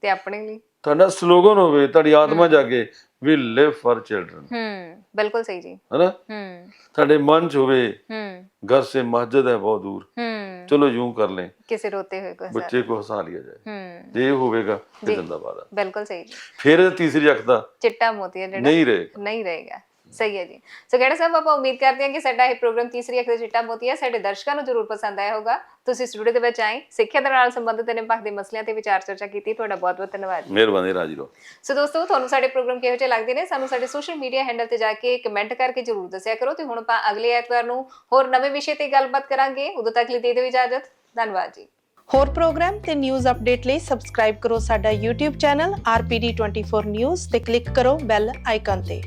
ਤੇ ਆਪਣੇ ਲਈ। ਤੁਹਾਡਾ ਸਲੋਗਨ ਹੋਵੇ ਤੁਹਾਡੀ ਆਤਮਾ ਜਾਗੇ ਵੀ ਲਿਵ ਫॉर ਚਿਲड्रन ਹੂੰ ਬਿਲਕੁਲ ਸਹੀ ਜੀ। ਹੈਨਾ? ਹੂੰ। ਤੁਹਾਡੇ ਮਨ ਚ ਹੋਵੇ ਹੂੰ। ਘਰ ਸੇ ਮਸਜਿਦ ਹੈ ਬਹੁਤ ਦੂਰ। ਹੂੰ। ਚਲੋ ਯੂੰ ਕਰ ਲੈ। ਕਿਸੇ ਰੋਤੇ ਹੋਏ ਕੋ ਬੱਚੇ ਕੋ ਹਸਾ ਲਿਆ ਜਾਏ। ਹੂੰ। ਜੇ ਹੋਵੇਗਾ ਜ਼ਿੰਦਾਬਾਦ ਬਿਲਕੁਲ ਸਹੀ ਫਿਰ ਤੀਸਰੀ ਅਖਦਾ ਚਿੱਟਾ ਮੋਤੀਆ ਜਿਹੜਾ। ਨਹੀਂ ਰਹੇਗਾ। ਨਹੀਂ ਰਹੇਗਾ। ਸਹੀ ਹੈ ਜੀ। ਸੋ ਗੜਾ ਸਾਹਿਬ ਆਪਾਂ ਉਮੀਦ ਕਰਦੇ ਹਾਂ ਕਿ ਸਾਡਾ ਇਹ ਪ੍ਰੋਗਰਾਮ ਤੀਸਰੀ ਅੱਖ ਦਾ ਚਿੱਟਾ ਮੋਤੀਆ ਸਾਡੇ ਦਰਸ਼ਕਾਂ ਨੂੰ ਜ਼ਰੂਰ ਪਸੰਦ ਆਇਆ ਹੋਗਾ ਤੁਸੀਂ ਸਟੂਡੀਓ ਦੇ ਵਿੱਚ ਆਏ। ਸਿੱਖਿਆ ਦੇ ਨਾਲ ਸੰਬੰਧਿਤ ਨਿਭਾਗ ਦੇ ਮਸਲਿਆਂ ਤੇ ਵਿਚਾਰ ਚਰਚਾ ਕੀਤੀ। ਤੁਹਾਡਾ ਬਹੁਤ ਬਹੁਤ ਧੰਨਵਾਦ। ਮਿਹਰਬਾਨੀ ਰਾਜੀ ਰਹੋ। ਸੋ ਦੋਸਤੋ ਤੁਹਾਨੂੰ ਸਾਡੇ ਪ੍ਰੋਗਰਾਮ ਕਿਹੋ ਜਿਹੇ ਲੱਗਦੇ ਨੇ? ਸਾਨੂੰ ਸਾਡੇ ਸੋਸ਼ਲ ਮੀਡੀਆ ਹੈਂਡਲ ਤੇ ਜਾ ਕੇ ਕਮੈਂਟ ਕਰਕੇ ਜਰੂਰ ਦੱਸਿਆ ਕਰੋ। ਤੇ ਹੁਣ ਆਪਾਂ ਅਗਲੇ ਐਤਵਾਰ ਨੂੰ ਹੋਰ ਨਵੇਂ ਵਿਸ਼ੇ ਤੇ ਗੱਲਬਾਤ ਕਰਾਂਗੇ। ਉਦੋਂ ਤੱਕ ਲਈ ਦੇ ਦਿਓ ਇਜਾਜ਼ਤ। ਧੰਨਵਾਦ ਜੀ। ਹੋਰ ਪ੍ਰੋਗਰਾਮ ਤੇ ਨਿਊਜ਼ ਅਪਡੇਟ ਲਈ ਸਬਸਕ੍ਰਾਈਬ ਕਰੋ ਸਾਡਾ YouTube ਚੈਨਲ RPD24 News ਤੇ ਕਲਿੱਕ ਕਰੋ ਬੈਲ ਆਈਕਨ ਤੇ।